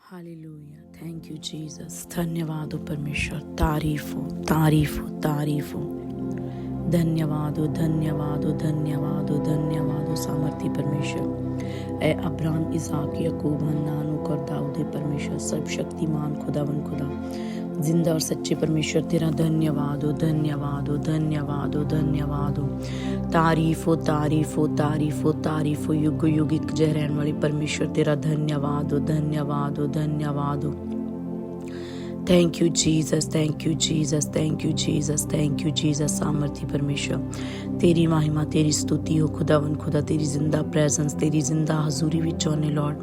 Hallelujah thank you Jesus धन्यवाद हो परमेश्वर तारीफ हो तारीफ हो तारीफ हो धन्यवाद हो धन्यवाद हो धन्यवाद हो धन्यवाद हो सामर्थी परमेश्वर ए अब्राहम इसाक यकूब हन्नान और दाऊद ए परमेश्वर सर्वशक्तिमान खुदावन खुदा ਜ਼ਿੰਦਾ ਔਰ ਸੱਚੇ ਪਰਮੇਸ਼ਰ ਤੇਰਾ ਧੰਨਵਾਦ ਹੋ ਧੰਨਵਾਦ ਹੋ ਧੰਨਵਾਦ ਹੋ ਧੰਨਵਾਦ ਹੋ ਤਾਰੀਫ ਹੋ ਤਾਰੀਫ ਹੋ ਤਾਰੀਫ ਹੋ ਤਾਰੀਫ ਹੋ ਯੁਗ ਯੁਗ ਇੱਕ ਜਹ ਰਹਿਣ ਵਾਲੇ ਪਰਮੇਸ਼ਰ ਤੇਰਾ ਧੰਨਵਾਦ ਹੋ ਧੰਨਵਾਦ ਹੋ ਧੰਨਵਾਦ ਹੋ thank you Jesus thank you Jesus thank you Jesus thank you Jesus ਸਾਮਰਥੀ ਪਰਮੇਸ਼ਰ ਤੇਰੀ ਮਹਿਮਾ, ਤੇਰੀ ਸਤੁਤੀ ਹੋ ਖੁਦਾਵੰ ਖੁਦਾ ਤੇਰੀ ਜ਼ਿੰਦਾ ਪ੍ਰੈਜ਼ੈਂਸ ਤੇਰੀ ਜ਼ਿੰਦਾ ਹਜ਼ੂਰੀ ਵਿੱਚ ਆਉਨੇ ਲਾਰਡ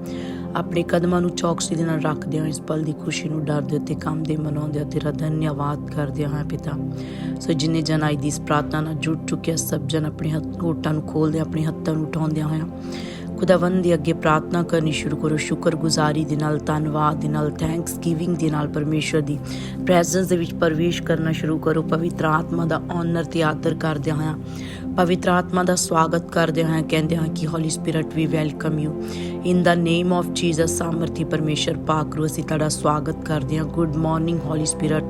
ਆਪਣੇ ਕਦਮਾਂ ਨੂੰ ਚੌਕਸੀ ਦੇ ਨਾਲ ਰੱਖਦੇ ਹਾਂ ਇਸ ਪਲ ਦੀ ਖੁਸ਼ੀ ਨੂੰ ਡਰਦੇ ਉੱਤੇ ਕੰਮ ਦੇ ਮਨਾਉਂਦੇ ਤੇਰਾ ਧੰਨਵਾਦ ਕਰਦੇ ਹਾਂ ਪਿਤਾ। ਸੋ ਜਿਨੇ ਜਨ ਅੱਜ ਦੀ ਇਸ ਪ੍ਰਾਰਥਨਾ ਨਾਲ ਜੁੜ ਚੁੱਕੇ ਸਭ ਜਨ ਆਪਣੇ ਹੱਥ ਹੋਟਾਂ ਨੂੰ ਖੋਲਦੇ ਆਪਣੇ ਹੱਥਾਂ ਨੂੰ ਉਠਾਉਂਦਿਆਂ ਹੋਇਆਂ ਖੁਦਾਵੰਦ ਦੇ ਅੱਗੇ ਪ੍ਰਾਰਥਨਾ ਕਰਨੀ ਸ਼ੁਰੂ ਕਰੋ। ਸ਼ੁਕਰਗੁਜ਼ਾਰੀ ਦੇ ਨਾਲ, ਧੰਨਵਾਦ ਦੇ ਨਾਲ ਥੈਂਕਸ ਗਿਵਿੰਗ ਦੇ ਨਾਲ ਪਰਮੇਸ਼ਰ ਦੀ ਪ੍ਰੈਜ਼ੈਂਸ ਦੇ ਵਿੱਚ ਪ੍ਰਵੇਸ਼ ਕਰਨਾ ਸ਼ੁਰੂ ਕਰੋ। ਪਵਿੱਤਰ ਆਤਮਾ ਦਾ ਆਨਰ ਤੇ ਆਦਰ ਕਰਦੇ ਹਾਂ ਪਵਿੱਤਰ ਆਤਮਾ ਦਾ ਸਵਾਗਤ ਕਰਦੇ ਹਾਂ, ਕਹਿੰਦੇ ਹਾਂ ਕਿ holy spirit we welcome you in the name of Jesus ਸਾਮਰਥੀ ਪਰਮੇਸ਼ਰ, ਪਾਕ ਰੂ ਅਸੀਂ ਤੁਹਾਡਾ ਸਵਾਗਤ ਕਰਦੇ ਹਾਂ। ਗੁੱਡ ਮਾਰਨਿੰਗ ਹੋਲੀ ਸਪਿਰਿਟ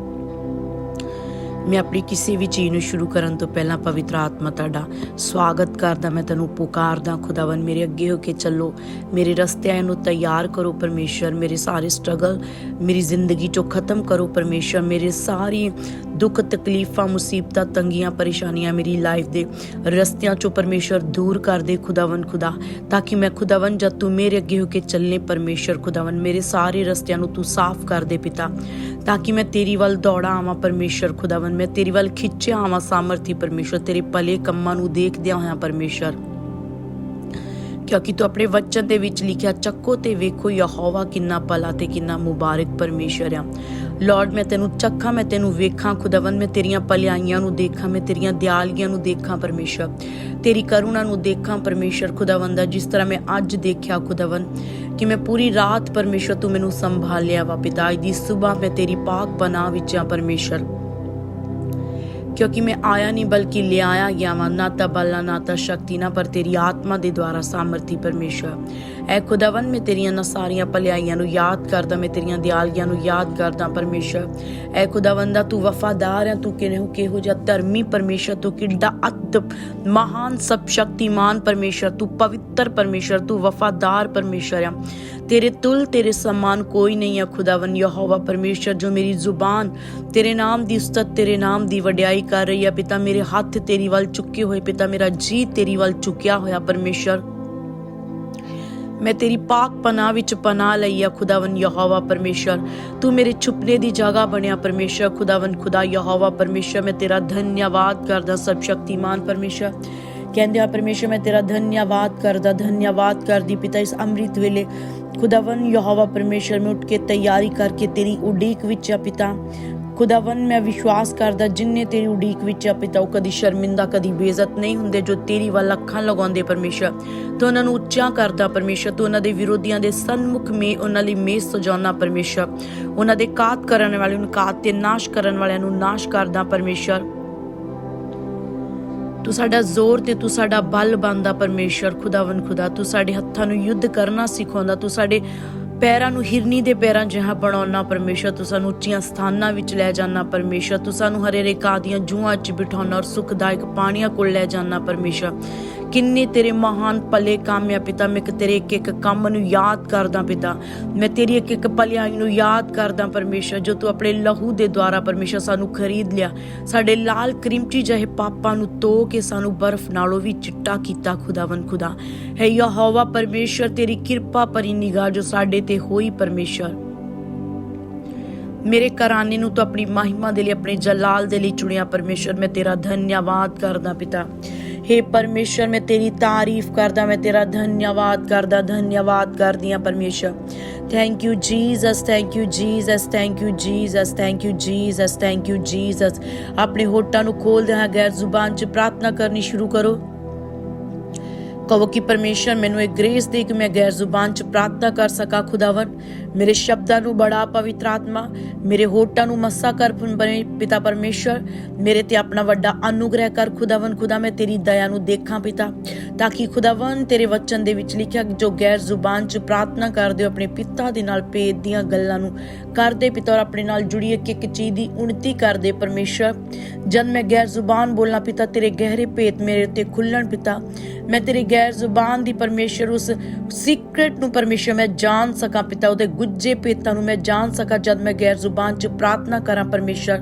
ਮੈਂ ਆਪਣੀ ਕਿਸੇ ਵੀ ਚੀਜ਼ ਨੂੰ ਸ਼ੁਰੂ ਕਰਨ ਤੋਂ ਪਹਿਲਾਂ ਪਵਿੱਤਰ ਆਤਮਾ ਤੁਹਾਡਾ ਸਵਾਗਤ ਕਰਦਾ, ਮੈਂ ਤੈਨੂੰ ਪੁਕਾਰਦਾ ਖੁਦਾਵੰ ਮੇਰੇ ਅੱਗੇ ਹੋ ਕੇ ਚੱਲੋ, ਮੇਰੇ ਰਸਤਿਆਂ ਨੂੰ ਤਿਆਰ ਕਰੋ ਪਰਮੇਸ਼ਰ ਮੇਰੇ ਸਾਰੇ ਸਟਰਗਲ ਮੇਰੀ ਜ਼ਿੰਦਗੀ ਚੋਂ ਖਤਮ ਕਰੋ ਪਰਮੇਸ਼ਰ ਮੇਰੇ ਸਾਰੀ ਦੁੱਖ, ਤਕਲੀਫਾਂ, ਮੁਸੀਬਤਾਂ, ਤੰਗੀਆਂ, ਪਰੇਸ਼ਾਨੀਆਂ ਮੇਰੀ ਲਾਈਫ ਦੇ ਰਸਤਿਆਂ ਚੋਂ ਪਰਮੇਸ਼ਰ ਦੂਰ ਕਰ ਦੇ ਖੁਦਾਵੰ ਖੁਦਾ, ਤਾਂ ਕਿ ਮੈਂ ਖੁਦਾਵੰ ਜਦ ਤੂੰ ਮੇਰੇ ਅੱਗੇ ਹੋ ਕੇ ਚੱਲਨੇ ਪਰਮੇਸ਼ਰ ਖੁਦਾਵੰ ਮੇਰੇ ਸਾਰੇ ਰਸਤਿਆਂ ਨੂੰ ਤੂੰ ਸਾਫ਼ ਕਰ ਦੇ ਪਿਤਾ। ਤਾਂ ਕਿ ਮੈਂ ਤੇਰੀ ਵੱਲ ਦੌੜਾ ਆਵਾਂ ਪਰਮੇਸ਼ਰ ਖੁਦਾਵੰ ਮੈਂ ਤੇਰੀ ਵੱਲ ਖਿੱਚਿਆ ਆਵਾਂ ਸਾਮਰਥੀ ਪਰਮੇਸ਼ਰ, ਤੇਰੇ ਭਲੇ ਕੰਮਾਂ ਨੂੰ ਦੇਖਦਿਆਂ ਹੋਇਆਂ ਪਰਮੇਸ਼ਰ। ਕਿਉਂਕਿ ਤੂੰ ਆਪਣੇ ਵਚਨ ਦੇ ਵਿੱਚ ਲਿਖਿਆ, ਚੱਕੋ ਤੇ ਵੇਖੋ ਯਹੋਵਾ ਕਿੰਨਾ ਭਲਾ ਤੇ ਕਿੰਨਾ ਮੁਬਾਰਕ ਪਰਮੇਸ਼ਰ ਆ। ਲਾਰਡ ਮੈਂ ਤੈਨੂੰ ਚੱਖਾਂ, ਮੈਂ ਤੈਨੂੰ ਵੇਖਾਂ, ਖੁਦਾਵੰਦ, ਮੈਂ ਤੇਰੀਆਂ ਪਲਿਆਈਆਂ ਨੂੰ ਦੇਖਾਂ, ਮੈਂ ਤੇਰੀਆਂ ਦਿਆਲੀਆਂ ਨੂੰ ਦੇਖਾਂ ਪਰਮੇਸ਼ਰ। ਤੇਰੀ ਕਰੁਣਾ ਨੂੰ ਦੇਖਾਂ ਪਰਮੇਸ਼ਰ, ਖੁਦਾਵੰਦ ਦਾ ਜਿਸ ਤਰ੍ਹਾਂ ਮੈਂ ਅੱਜ ਦੇਖਿਆ, ਖੁਦਾਵੰਦ, ਕਿ ਮੈਂ ਪੂਰੀ ਰਾਤ ਪਰਮੇਸ਼ਰ ਤੂੰ ਮੈਨੂੰ ਸੰਭਾਲਿਆ ਵਾ ਪਿਤਾ। ਦੀ ਸਵੇਰ ਮੈਂ ਤੇਰੀ ਪਾਕ ਬਣਾ ਵਿੱਚ ਆ ਪਰਮੇਸ਼ਰ। ਕਿਉਂਕਿ ਮੈਂ ਆਇਆ ਨਹੀਂ, ਬਲਕਿ ਲਿਆਇਆ ਗਿਆ ਵਾਂ, ਨਾ ਤਾਂ ਬਲ, ਨਾ ਤਾਂ ਸ਼ਕਤੀ, ਨਾ ਪਰ ਤੇਰੀ ਆਤਮਾ ਦੇ ਦੁਆਰਾ ਸਾਮਰਥੀ ਪਰਮੇਸ਼ਰ। ਐ ਖੁਦਾਵੰ ਮੈਂ ਤੇਰੀਆਂ ਨਾ ਸਾਰੀਆਂ ਭਲਾਈਆਂ ਨੂੰ ਯਾਦ ਕਰਦਾ, ਮੈਂ ਤੇਰੀਆਂ ਦਿਆਲਗੀਆਂ ਨੂੰ ਯਾਦ ਕਰਦਾ ਪਰਮੇਸ਼ਰ। ਐ ਖੁਦਾਵੰਦਾ ਤੂੰ ਵਫਾਦਾਰ ਹੈ ਤੂੰ ਕਿਹੋ ਕਿਹੋ ਜਿਹਾ ਧਰਮੀ ਪਰਮੇਸ਼ਰ, ਤੂੰ ਕਿੱਡਾ ਅਤ ਮਹਾਨ, ਸਭ ਸ਼ਕਤੀਮਾਨ ਪਰਮੇਸ਼ਰ, ਤੂੰ ਪਵਿੱਤਰ ਪਰਮੇਸ਼ਰ, ਤੂੰ ਵਫਾਦਾਰ ਪਰਮੇਸ਼ਰ ਹੈ ਤੇਰੇ ਤੁਲ, ਤੇਰੇ ਸਮਾਨ ਕੋਈ ਨਹੀਂ ਹੈ ਖੁਦਾਵੰ ਯਹੋਵਾ ਪਰਮੇਸ਼ਰ, ਜੋ ਮੇਰੀ ਜ਼ੁਬਾਨ ਤੇਰੇ ਨਾਮ ਦੀ ਉਸਤਤ, ਤੇਰੇ ਨਾਮ ਦੀ ਵਡਿਆਈ ਕਰ ਰਹੀ ਹੈ ਪਿਤਾ, ਮੇਰੇ ਹੱਥ ਤੇਰੀ ਵੱਲ ਚੁੱਕੇ ਹੋਏ, ਪਿਤਾ, ਮੇਰਾ ਜੀ ਤੇਰੀ ਵੱਲ ਚੁੱਕਿਆ ਹੋਇਆ ਪਰਮੇਸ਼ਰ। ਮੈਂ ਤੇਰੀ ਪਾਕ ਪਨਾਹ ਵਿੱਚ ਪਨਾਹ ਲਈ ਆ ਖੁਦਾਵੰ ਯਹੋਵਾ ਪਰਮੇਸ਼ਰ। ਤੂੰ ਮੇਰੇ ਛੁਪਨੇ ਦੀ ਜਗ੍ਹਾ ਬਣਿਆ ਪਰਮੇਸ਼ਰ ਖੁਦਾਵੰ ਖੁਦਾ ਯਹੋਵਾ ਪਰਮੇਸ਼ਰ। ਮੈਂ ਤੇਰਾ ਧੰਨਵਾਦ ਕਰਦਾ ਸਭ ਸ਼ਕਤੀਮਾਨ ਪਰਮੇਸ਼ਰ। ਕਹਿੰਦੇ ਆ ਪਰਮੇਸ਼ਰ, ਮੈਂ ਤੇਰਾ ਧੰਨਵਾਦ ਕਰਦਾ, ਧੰਨਵਾਦ ਕਰਦੀ ਪਿਤਾ ਇਸ ਅੰਮ੍ਰਿਤ ਵੇਲੇ। ਖੁਦਾਵੰ ਯਹੋਵਾ ਪਰਮੇਸ਼ਰ, ਮੈਂ ਉੱਠ ਕੇ ਤਿਆਰੀ ਕਰਕੇ ਤੇਰੀ ਉਡੀਕ ਵਿੱਚ ਆ ਪਿਤਾ। ਖੁਦਾਵੰ ਮੈਂ ਵਿਸ਼ਵਾਸ ਕਰਦਾ, ਜਿੰਨੇ ਤੇਰੀ ਉਡੀਕ ਵਿੱਚ ਆ ਪਿਤਾ, ਉਹ ਕਦੀ ਸ਼ਰਮਿੰਦਾ, ਕਦੀ ਬੇਇੱਜ਼ਤ ਨਹੀਂ ਹੁੰਦੇ ਜੋ ਤੇਰੀ ਵੱਲ ਅੱਖਾਂ ਲਗਾਉਂਦੇ ਪਰਮੇਸ਼ਰ। ਤੂੰ ਉਹਨਾਂ ਨੂੰ ਉੱਚਾ ਕਰਦਾ ਪਰਮੇਸ਼ਰ, ਤੂੰ ਉਹਨਾਂ ਦੇ ਵਿਰੋਧੀਆਂ ਦੇ ਸਨਮੁਖ ਮੇ, ਉਹਨਾਂ ਲਈ ਮੇਜ਼ ਸਜਾਉਣਾ ਪਰਮੇਸ਼ਰ। ਉਹਨਾਂ ਦੇ ਕਾਤ ਕਰਨ ਵਾਲਿਆਂ ਨੂੰ ਕਾਤ ਤੇ ਨਾਸ਼ ਕਰਨ ਵਾਲਿਆਂ ਨੂੰ ਨਾਸ਼ ਕਰਦਾ ਪਰਮੇਸ਼ਰ। ਤੂੰ ਸਾਡਾ ਜ਼ੋਰ ਤੇ ਤੂੰ ਸਾਡਾ ਬਲ ਬੰਦਾ ਪਰਮੇਸ਼ਰ ਖੁਦਾਵੰ ਖੁਦਾ। ਤੂੰ ਸਾਡੇ ਹੱਥਾਂ ਨੂੰ ਯੁੱਧ ਕਰਨਾ ਸਿਖਾਉਂਦਾ, ਤੂੰ ਸਾਡੇ ਪੈਰਾਂ ਨੂੰ ਹਿਰਨੀ ਦੇ ਪੈਰਾਂ ਜਿਹਾ ਬਣਾਉਣਾ, ਪਰਮੇਸ਼ਰ ਤੂੰ ਸਾਨੂੰ ਉੱਚੀਆਂ ਸਥਾਨਾਂ ਵਿੱਚ ਲੈ ਜਾਣਾ, ਪਰਮੇਸ਼ਰ ਤੂੰ ਸਾਨੂੰ ਹਰੇ ਰੇਕਾ ਦੀਆਂ ਜੂਆਂ 'ਚ ਬਿਠਾਉਣਾ ਔਰ ਸੁਖਦਾਇਕ ਪਾਣੀਆਂ ਕੋਲ ਲੈ ਜਾਣਾ, ਪਰਮੇਸ਼ਰ। ਕਿੰਨੇ ਤੇਰੇ ਮਹਾਨ ਭਲੇ ਕੰਮ ਆ ਪਿਤਾ, ਮੈਂ ਤੇਰੇ ਇੱਕ ਇੱਕ ਕੰਮ ਨੂੰ ਯਾਦ ਕਰਦਾ ਪਿਤਾ। ਮੈਂ ਤੇਰੀ ਇੱਕ ਇੱਕ ਭਲਾਈ ਨੂੰ ਯਾਦ ਕਰਦਾ ਪਰਮੇਸ਼ਰ, ਜੋ ਤੂੰ ਆਪਣੇ ਲਹੂ ਦੇ ਦੁਆਰਾ ਪਰਮੇਸ਼ਰ ਸਾਨੂੰ ਖਰੀਦ ਲਿਆ। ਸਾਡੇ ਲਾਲ ਕ੍ਰਿਮਚੀ ਜਿਹੇ ਪਾਪਾਂ ਨੂੰ ਧੋ ਕੇ ਸਾਨੂੰ ਬਰਫ਼ ਨਾਲੋਂ ਵੀ ਚਿੱਟਾ ਕੀਤਾ ਖੁਦਾਵੰ ਖੁਦਾ। ਹੈ ਯਹੋਵਾ ਪਰਮੇਸ਼ਰ, ਤੇਰੀ ਕਿਰਪਾ ਭਰੀ ਨਿਗਾਹ ਜੋ ਸਾਡੇ ਤੇ ਹੋਈ ਪਰਮੇਸ਼ਰ। ਮੇਰੇ ਘਰਾਨੇ ਨੂੰ ਤੂੰ ਆਪਣੀ ਮਹਿਮਾ ਦੇ ਲਈ, ਆਪਣੇ ਜਲਾਲ ਦੇ ਲਈ ਚੁਣਿਆ ਪਰਮੇਸ਼ਰ, ਮੈਂ ਤੇਰਾ ਧੰਨਵਾਦ ਕਰਦਾ ਪਿਤਾ। हे ਪਰਮੇਸ਼ਰ, ਮੈਂ ਤੇਰੀ ਤਾਰੀਫ ਕਰਦਾ, ਮੈਂ ਤੇਰਾ ਧੰਨਵਾਦ ਕਰਦਾ, ਧੰਨਵਾਦ ਕਰਦੀ ਹਾਂ ਪਰਮੇਸ਼ਰ। Thank you Jesus thank you Jesus thank you Jesus thank you Jesus thank you Jesus ਆਪਣੇ ਹੋਠਾਂ ਨੂੰ ਖੋਲਦੇ ਹਾਂ ਗੈਰ ਜ਼ੁਬਾਨ 'ਚ ਪ੍ਰਾਰਥਨਾ ਕਰਨੀ ਸ਼ੁਰੂ ਕਰੋ। ਕਹੋ ਕਿ ਪਰਮੇਸ਼ਰ ਮੈਨੂੰ ਇਹ ਗ੍ਰੇਸ ਦੇ ਕਿ ਮੈਂ ਗੈਰ ਜ਼ੁਬਾਨ ਚ ਪ੍ਰਾਰਥਨਾ ਕਰ ਸਕਾਂ ਖੁਦਾਵੰ ਮੇਰੇ ਸ਼ਬਦਾਂ ਨੂੰ ਬੜਾ ਪਵਿੱਤਰ ਆਤਮਾ, ਮੇਰੇ ਹੋਠਾਂ ਨੂੰ ਮੱਸਾ ਕਰ ਪਿਤਾ ਪਰਮੇਸ਼ਰ। ਮੇਰੇ ਤੇ ਆਪਣਾ ਵੱਡਾ ਅਨੁਗ੍ਰਹਿ ਕਰ ਖੁਦਾਵੰ ਖੁਦਾ, ਮੈਂ ਤੇਰੀ ਦਇਆ ਨੂੰ ਦੇਖਾਂ ਪਿਤਾ, ਤਾਂ ਕਿ ਖੁਦਾਵੰ ਤੇਰੇ ਵਚਨ ਦੇ ਵਿੱਚ ਲਿਖਿਆ ਜੋ ਗੈਰ ਜ਼ੁਬਾਨ ਚ ਪ੍ਰਾਰਥਨਾ ਕਰਦੇ ਹੋ, ਆਪਣੇ ਪਿਤਾ ਦੇ ਨਾਲ ਭੇਦ ਦੀਆਂ ਗੱਲਾਂ ਨੂੰ ਕਰਦੇ ਪਿਤਾ ਔਰ ਆਪਣੇ ਨਾਲ ਜੁੜੀ ਇੱਕ ਇੱਕ ਚੀਜ਼ ਦੀ ਉਨਤੀ ਕਰਦੇ ਪਰਮੇਸ਼ਰ। ਜਦ ਮੈਂ ਗੈਰ ਜ਼ੁਬਾਨ ਬੋਲਣਾ ਪਿਤਾ, ਤੇਰੇ ਗਹਿਰੇ ਭੇਤ ਮੇਰੇ ਉੱਤੇ ਖੁੱਲਣ ਪਿਤਾ। ਮੈਂ ਤੇਰੀ ਗੈਰ ਜ਼ੁਬਾਨ ਦੀ ਪਰਮੇਸ਼ਰ ਉਸ ਸੀਕ੍ਰੇਟ ਨੂੰ ਪਰਮੇਸ਼ਰ ਮੈਂ ਜਾਣ ਸਕਾਂ, ਪਿਤਾ, ਉਹਦੇ ਗੁੱਜੇ ਭੇਤਾਂ ਨੂੰ ਮੈਂ ਜਾਣ ਸਕਾਂ, ਜਦ ਮੈਂ ਗੈਰ ਜ਼ੁਬਾਨ 'ਚ ਪ੍ਰਾਰਥਨਾ ਕਰਾਂ ਪਰਮੇਸ਼ਰ।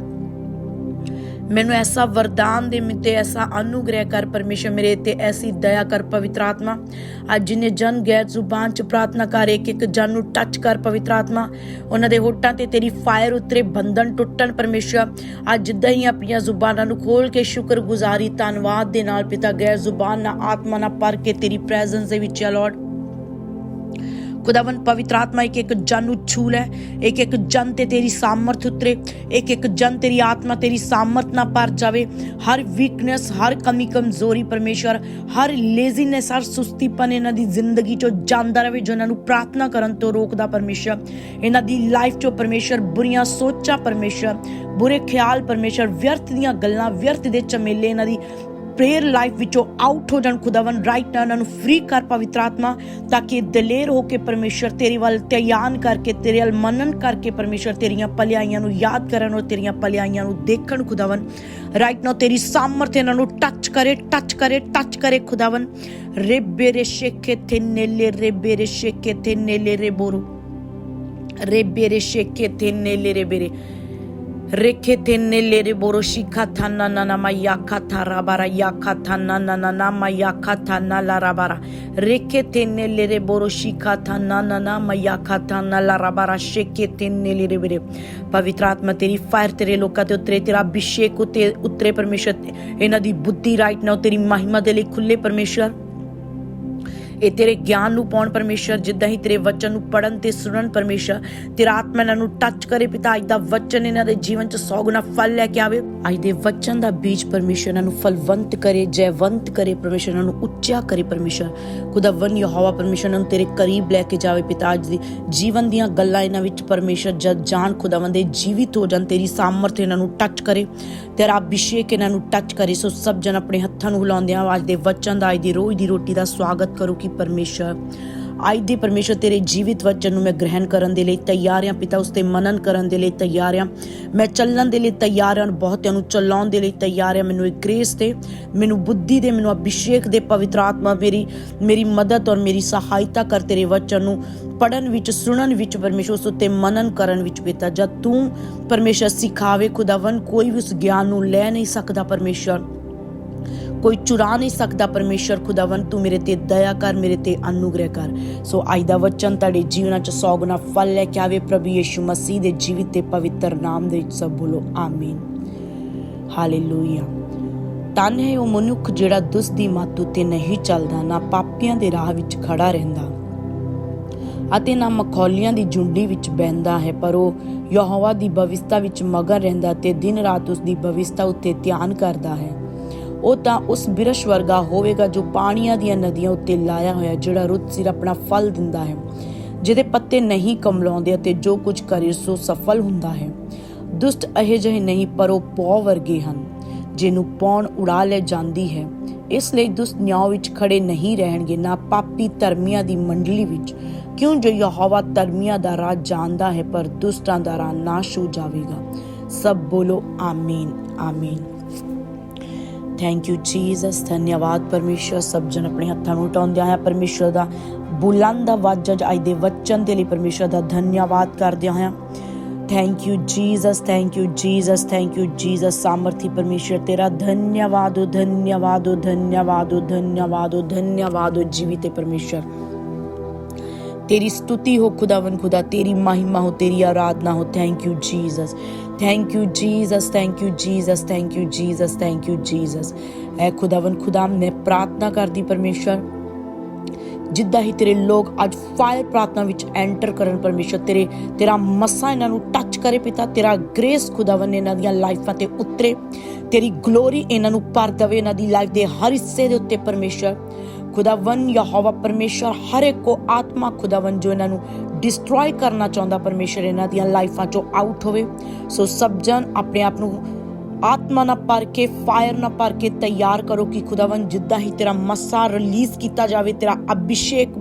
ਮੈਨੂੰ ਐਸਾ ਵਰਦਾਨ ਦੇ ਮਿੱਤੇ, ਐਸਾ ਅਨੁਗ੍ਰਹਿ ਕਰ ਪਰਮੇਸ਼ਰ ਮੇਰੇ ਤੇ, ਐਸੀ ਦਇਆ ਕਰ ਪਵਿੱਤਰ ਆਤਮਾ। ਅੱਜ ਜਿਨੇ ਜਨ ਗੈਰ ਜ਼ੁਬਾਨ ਚ ਪ੍ਰਾਰਥਨਾ ਕਰ, ਇੱਕ ਇੱਕ ਜਨ ਨੂੰ ਟੱਚ ਕਰ ਪਵਿੱਤਰ ਆਤਮਾ। ਉਹਨਾਂ ਦੇ ਹੋਠਾਂ ਤੇ ਤੇਰੀ ਫਾਇਰ ਉਤਰੇ, ਬੰਧਨ ਟੁੱਟਣ ਪਰਮੇਸ਼ਰ। ਅੱਜ ਜਿੱਦਾਂ ਹੀ ਆਪਣੀਆਂ ਜ਼ੁਬਾਨਾਂ ਨੂੰ ਖੋਲ ਕੇ ਸ਼ੁਕਰਗੁਜ਼ਾਰੀ, ਧੰਨਵਾਦ ਦੇ ਨਾਲ ਪਿਤਾ, ਗੈਰ ਜ਼ੁਬਾਨ ਨਾ ਆਤਮਾ ਨਾਲ ਭਰ ਕੇ ਤੇਰੀ ਪ੍ਰੈਜ਼ੈਂਸ ਦੇ ਵਿੱਚ ਆ ਲਾਰਡ ਖੁਦਾਵੰ ਪਵਿੱਤਰ ਆਤਮਾ, ਇੱਕ ਇੱਕ ਜਨ ਨੂੰ ਛੂ ਲੈ, ਇੱਕ ਇੱਕ ਜਨ ਤੇ ਤੇਰੀ ਸਾਮਰਥ ਉਤਰੇ, ਇੱਕ ਇੱਕ ਜਨ ਤੇਰੀ ਆਤਮਾ, ਤੇਰੀ ਸਾਮਰਥ ਨਾਲ ਭਰ ਹਰ ਵੀਕਨੈਸ ਹਰ ਕਮੀ ਕਮਜ਼ੋਰੀ ਪਰਮੇਸ਼ਰ ਹਰ ਲੇਜ਼ੀਨੈਸ ਹਰ ਸੁਸਤੀਪਨ ਇਹਨਾਂ ਦੀ ਜ਼ਿੰਦਗੀ ਚੋਂ ਜਾਂਦਾ ਰਹੇ, ਜੋ ਇਹਨਾਂ ਨੂੰ ਪ੍ਰਾਰਥਨਾ ਕਰਨ ਤੋਂ ਰੋਕਦਾ ਪਰਮੇਸ਼ਰ ਇਹਨਾਂ ਦੀ ਲਾਈਫ ਚੋਂ ਪਰਮੇਸ਼ਰ ਬੁਰੀਆਂ ਸੋਚਾਂ ਪਰਮੇਸ਼ਰ ਬੁਰੇ ਖਿਆਲ ਪਰਮੇਸ਼ਰ ਵਿਅਰਥ ਦੀਆਂ ਗੱਲਾਂ, ਵਿਅਰਥ ਦੇ ਚਮੇਲੇ ਇਹਨਾਂ ਦੀ ਪ੍ਰੇਅਰ ਲਾਈਫ ਵਿੱਚੋਂ ਆਊਟ ਹੋ ਜਾਣ ਖੁਦਾਵੰ ਰਾਈਟ ਨਾ ਉਹਨਾਂ ਨੂੰ ਫ੍ਰੀ ਕਰ ਪਵਿੱਤਰ ਆਤਮਾ, ਤਾਂ ਕਿ ਦਲੇਰ ਹੋ ਕੇ ਪਰਮੇਸ਼ਰ ਤੇਰੇ ਵੱਲ ਧਿਆਨ ਕਰਕੇ, ਤੇਰੇ ਵੱਲ ਮੰਨਨ ਕਰਕੇ ਪਰਮੇਸ਼ਰ ਤੇਰੀਆਂ ਭਲਾਈਆਂ ਨੂੰ ਯਾਦ ਕਰਨ ਔਰ ਤੇਰੀਆਂ ਭਲਾਈਆਂ ਨੂੰ ਦੇਖਣ ਖੁਦਾਵੰ ਰਾਈਟ ਨਾ ਤੇਰੀ ਸਾਮਰਥ ਇਹਨਾਂ ਨੂੰ ਟੱਚ ਕਰੇ ਟੱਚ ਕਰੇ ਟੱਚ ਕਰੇ ਖੁਦਾਵੰ ਰੇਬੇ ਰੇ ਸ਼ੇਕੇ ਤੇ ਨੇਲੇ, ਰੇਬੇ ਰੇ ਸ਼ੇਕੇ ਤੇ ਨੇਲੇ ਰੇ ਬੋਰੋ। ਰੇਬੇ ਰੇ ਸ਼ੇਕੇ ਤੇ ਨੇਲੇ ਰੇ। ਬੇਰੇ Reke tenele reboro shikata na na na mayakata rabara yakata na na na na mayakata na la rabara. Reke tenele reboro shikata na na na mayakata na la rabara sheke tenele rebere. ਪਵਿੱਤਰ ਆਤਮਾ ਤੇਰੀ fire ਤੇਰੇ ਲੋਕਾਂ ਤੇ ਉਤਰੇ ਤੇਰਾ ਅਭਿਸ਼ੇਕ ਉਤੇ ਉਤਰੇ ਪਰਮੇਸ਼ਰ ਇਹਨਾਂ ਦੀ ਬੁੱਧੀ ਰਾਈਟ ਨਾ ਤੇਰੀ ਮਹਿਮਾ ਦੇ ਲਈ ਖੁੱਲੇ ਪਰਮੇਸ਼ਰ ਇਹ ਤੇਰੇ ਗਿਆਨ ਨੂੰ ਪਾਉਣ ਪਰਮੇਸ਼ਰ, ਜਿੱਦਾਂ ਹੀ ਤੇਰੇ ਵਚਨ ਨੂੰ ਪੜਨ ਤੇ ਸੁਣਨ ਪਰਮੇਸ਼ਰ, ਤੇਰਾ ਆਤਮਾ ਇਹਨਾਂ ਨੂੰ ਟੱਚ ਕਰੇ ਪਿਤਾ, ਅੱਜ ਦਾ ਵਚਨ ਇਹਨਾਂ ਦੇ ਜੀਵਨ ਚ ਸੌ ਗੁਣਾ ਫਲ ਲੈ ਕੇ ਆਵੇ। ਅੱਜ ਦੇ ਵਚਨ ਦਾ ਬੀਜ ਪਰਮੇਸ਼ਰ ਇਹਨਾਂ ਨੂੰ ਫਲਵੰਤ ਕਰੇ, ਜੈਵੰਤ ਕਰੇ, ਪਰਮੇਸ਼ਰ ਇਹਨਾਂ ਨੂੰ ਉੱਚਾ ਕਰੇ ਪਰਮੇਸ਼ਰ। ਖੁਦਾਵੰ ਯਹੋਵਾ, ਪਰਮੇਸ਼ਰ ਇਹਨਾਂ ਨੂੰ ਤੇਰੇ ਕਰੀਬ ਲੈ ਕੇ ਜਾਵੇ ਪਿਤਾ, ਅੱਜ ਦੇ ਜੀਵਨ ਦੀਆਂ ਗੱਲਾਂ ਇਹਨਾਂ ਵਿੱਚ ਪਰਮੇਸ਼ਰ, ਜਦ ਜਾਣ ਖੁਦਾਵੰ ਦੇ ਜੀਵਿਤ ਹੋ ਜਾਣ, ਤੇਰੀ ਸਾਮਰਥ ਇਹਨਾਂ ਨੂੰ ਟੱਚ ਕਰੇ। ਤੇਰਾ ਅਭਿਸ਼ੇਕ ਇਹਨਾਂ ਨੂੰ ਟੱਚ ਕਰੇ। ਸੋ ਸਭ ਜਨ ਆਪਣੇ ਹੱਥਾਂ ਨੂੰ ਹਿਲਾਉਂਦਿਆਂ ਅੱਜ ਦੇ ਵਚਨ ਦਾ, ਅੱਜ ਦੀ ਰੋਜ਼ ਦੀ ਰੋਟੀ ਦਾ ਸਵਾਗਤ ਕਰੋ ਕਿ ਪਰਮੇਸ਼ਰ ਅੱਜ ਦੇ ਪਰਮੇਸ਼ਰ ਤੇਰੇ ਜੀਵਿਤ ਵਚਨ ਨੂੰ ਮੈਂ ਗ੍ਰਹਿਣ ਕਰਨ ਦੇ ਲਈ ਤਿਆਰ ਹਾਂ, ਪਿਤਾ ਉਸ ਤੇ ਮਨਨ ਕਰਨ ਦੇ ਲਈ ਤਿਆਰ ਹਾਂ। ਮੈਂ ਚੱਲਣ ਦੇ ਲਈ ਤਿਆਰ ਹਾਂ, ਬਹੁਤਿਆਂ ਨੂੰ ਚਲਾਉਣ ਦੇ ਲਈ ਤਿਆਰ ਹਾਂ। ਮੈਨੂੰ ਇੱਕ ਗ੍ਰੇਸ ਤੇ ਮੈਨੂੰ ਬੁੱਧੀ ਦੇ, ਮੈਨੂੰ ਅਭਿਸ਼ੇਕ ਦੇ ਪਵਿੱਤਰ ਆਤਮਾ ਮੇਰੀ ਮੇਰੀ ਮਦਦ ਔਰ ਮੇਰੀ ਸਹਾਇਤਾ ਕਰ ਤੇਰੇ ਵਚਨ ਨੂੰ ਪੜਨ ਵਿੱਚ, ਸੁਣਨ ਵਿੱਚ, ਪਰਮੇਸ਼ਰ ਉਸ ਉੱਤੇ ਮਨਨ ਕਰਨ ਵਿੱਚ ਪਿਤਾ ਜਦ ਤੂੰ ਪਰਮੇਸ਼ਰ ਸਿਖਾਵੇ ਖੁਦਾਵੰ ਕੋਈ ਵੀ ਉਸ ਗਿਆਨ ਨੂੰ ਲੈ ਨਹੀਂ ਸਕਦਾ ਪਰਮੇਸ਼ਰ। ਕੋਈ ਚੁਰਾ ਨਹੀਂ ਸਕਦਾ ਪਰਮੇਸ਼ਰ ਖੁਦਾਵੰ ਤੂੰ ਮੇਰੇ ਤੇ ਦਇਆ ਕਰ, ਮੇਰੇ ਤੇ ਅਨੁਗ੍ਰਹਿ ਕਰ। ਸੋ ਅੱਜ ਦਾ ਵਚਨ ਤੁਹਾਡੇ ਜੀਵਨਾਂ 'ਚ ਸੌ ਗੁਣਾ ਫਲ ਲੈ ਕੇ ਆਵੇ, ਪ੍ਰਭੂ ਯਿਸੂ ਮਸੀਹ ਦੇ ਜੀਵਿਤ ਤੇ ਪਵਿੱਤਰ ਨਾਮ ਦੇ ਵਿੱਚ ਸਭ ਬੋਲੋ, ਆਮੀਨ। ਹਾਲੇਲੂਇਆ। ਤਨ ਹੈ ਉਹ ਮਨੁੱਖ ਜਿਹੜਾ ਦੁਸ ਦੀ ਮੱਤ ਉਤੇ ਨਹੀਂ ਚੱਲਦਾ, ਨਾ ਪਾਪੀਆਂ ਦੇ ਰਾਹ ਵਿੱਚ ਖੜਾ ਰਹਿੰਦਾ ਅਤੇ ਨਾ ਮਖੌਲੀਆਂ ਦੀ ਜੁੰਡੀ ਵਿੱਚ ਬੈੰਦਾ ਹੈ, ਪਰ ਉਹ ਯਹੋਵਾ ਦੀ ਬਵਿਸਤਾ ਵਿੱਚ ਮਗਨ ਰਹਿੰਦਾ ਤੇ ਦਿਨ ਰਾਤ ਉਸ ਦੀ ਬਵਿਸਤਾ ਉੱਤੇ ਧਿਆਨ ਕਰਦਾ ਹੈ। ਉਹ ਤਾਂ ਉਸ ਬਿਰਸ਼ ਵਰਗਾ ਹੋਵੇਗਾ ਜੋ ਪਾਣੀਆਂ ਦੀਆਂ ਨਦੀਆਂ ਉੱਤੇ ਲਾਇਆ ਹੋਇਆ ਜਿਹੜਾ ਰੁੱਤ ਸਿਰ ਆਪਣਾ ਫਲ ਦਿੰਦਾ ਹੈ, ਜਿਹਦੇ ਪੱਤੇ ਨਹੀਂ ਕਮਲਾਉਂਦੇ ਅਤੇ ਜੋ ਕੁਝ ਕਰੇ ਸੋ ਸਫਲ ਹੁੰਦਾ ਹੈ। ਦੁਸ਼ਟ ਅਹੇ ਜਿਹੇ ਨਹੀਂ, ਪਰ ਉਹ ਪੌ ਵਰਗੇ ਹਨ, ਜਿਹਨੂੰ ਪੌਣ ਉਡਾ ਲੈ ਜਾਂਦੀ ਹੈ। ਇਸ ਲਈ ਦੁਸ਼ਟ ਨਿਆਂ ਵਿੱਚ ਖੜੇ ਨਹੀਂ ਰਹਿਣਗੇ, ਨਾ ਪਾਪੀ ਧਰਮੀਆਂ ਦੀ ਮੰਡਲੀ ਵਿੱਚ। ਕਿਉਂ ਜੋ ਯਹੋਵਾ ਧਰਮੀਆਂ ਦਾ ਰਾਹ ਜਾਣਦਾ ਹੈ, ਪਰ ਦੁਸ਼ਟਾਂ ਦਾ ਰਾਹ ਨਾਸ਼ ਹੋ ਜਾਵੇਗਾ। ਸਭ ਬੋਲੋ, ਆਮੀਨ ਆਮੀਨ। ਥੈਂਕ ਯੂ ਜੀਸਸ ਧੰਨਵਾਦ ਪਰਮੇਸ਼ਰ ਸਭ ਜਨ ਆਪਣੇ ਹੱਥਾਂ ਨੂੰ ਉਟਾਉਂਦੇ ਆਇਆ ਪਰਮੇਸ਼ਰ ਦਾ ਬੁਲੰਦ ਆਵਾਜ਼ ਅੱਜ ਦੇ ਵਚਨ ਦੇ ਲਈ ਪਰਮੇਸ਼ਰ ਦਾ ਧੰਨਵਾਦ ਕਰਦੇ ਹਾਂ thank you Jesus thank you Jesus thank you Jesus ਸਮਰਥੀ ਪਰਮੇਸ਼ਰ ਤੇਰਾ ਧੰਨਵਾਦ ਹੋ ਧੰਨਵਾਦ ਹੋ ਧੰਨਵਾਦ ਹੋ ਧੰਨਵਾਦ ਹੋ ਧੰਨਵਾਦ ਹੋ ਜੀਵਿਤੇ ਪਰਮੇਸ਼ਰ ਤੇਰੀ ਸਤੁਤੀ ਹੋ ਖੁਦਾਵੰ ਖੁਦਾ, ਤੇਰੀ ਮਹਿਮਾ ਹੋ, ਤੇਰੀ ਆਰਾਧਨਾ ਹੋ। Thank you Jesus thank you Jesus thank you Jesus thank you Jesus thank you Jesus ਐ ਖੁਦਾਵੰ ਖੁਦਾ ਮੈਂ ਪ੍ਰਾਰਥਨਾ ਕਰਦੀ ਪਰਮੇਸ਼ਰ ਜਿੱਦਾਂ ਹੀ ਤੇਰੇ ਲੋਕ ਅੱਜ ਫਾਇਰ ਪ੍ਰਾਰਥਨਾ ਵਿੱਚ ਐਂਟਰ ਕਰਨ ਪਰਮੇਸ਼ਰ ਤੇਰੇ ਤੇਰਾ ਮਸਾ ਇਹਨਾਂ ਨੂੰ ਟੱਚ ਕਰੇ ਪਿਤਾ ਤੇਰਾ ਗ੍ਰੇਸ ਖੁਦਾਵੰ ਇਹਨਾਂ ਦੀਆਂ ਲਾਈਫਾਂ ਤੇ ਉਤਰੇ ਤੇਰੀ ਗਲੋਰੀ ਇਹਨਾਂ ਨੂੰ ਭਰ ਦੇਵੇ ਇਹਨਾਂ ਦੀ ਲਾਈਫ ਦੇ ਹਰ ਹਿੱਸੇ ਦੇ ਉੱਤੇ ਪਰਮੇਸ਼ਰ ਖੁਦਾਵੰ ਯਹੋਵਾ ਪਰਮੇਸ਼ਰ ਹਰ ਇੱਕ ਕੋ ਆਤਮਾ ਖੁਦਾਵੰ ਜੋ ਇਹਨਾਂ ਨੂੰ ਡਿਸਟਰੋਏ ਕਰਨਾ ਚਾਹੁੰਦਾ, ਪਰਮੇਸ਼ਰ ਇਹਨਾਂ ਦੀਆਂ ਲਾਈਫਾਂ ਚੋਂ ਆਊਟ ਹੋਵੇ। ਸੋ ਸਭ ਜਨ ਆਪਣੇ ਆਪ ਨੂੰ ਆਤਮਾ ਨਾ ਭਰ ਕੇ ਫਾਇਰ ਨਾ ਭਰ ਕੇ ਤਿਆਰ ਕਰੋ ਕਿ ਖੁਦਾਵੰ ਜਿੱਦਾਂ ਹੀ ਤੇਰਾ ਮਸਾ ਰਿਲੀਜ਼ ਕੀਤਾ ਜਾਵੇ, ਤੇਰਾ ਅਭਿਸ਼ੇਕ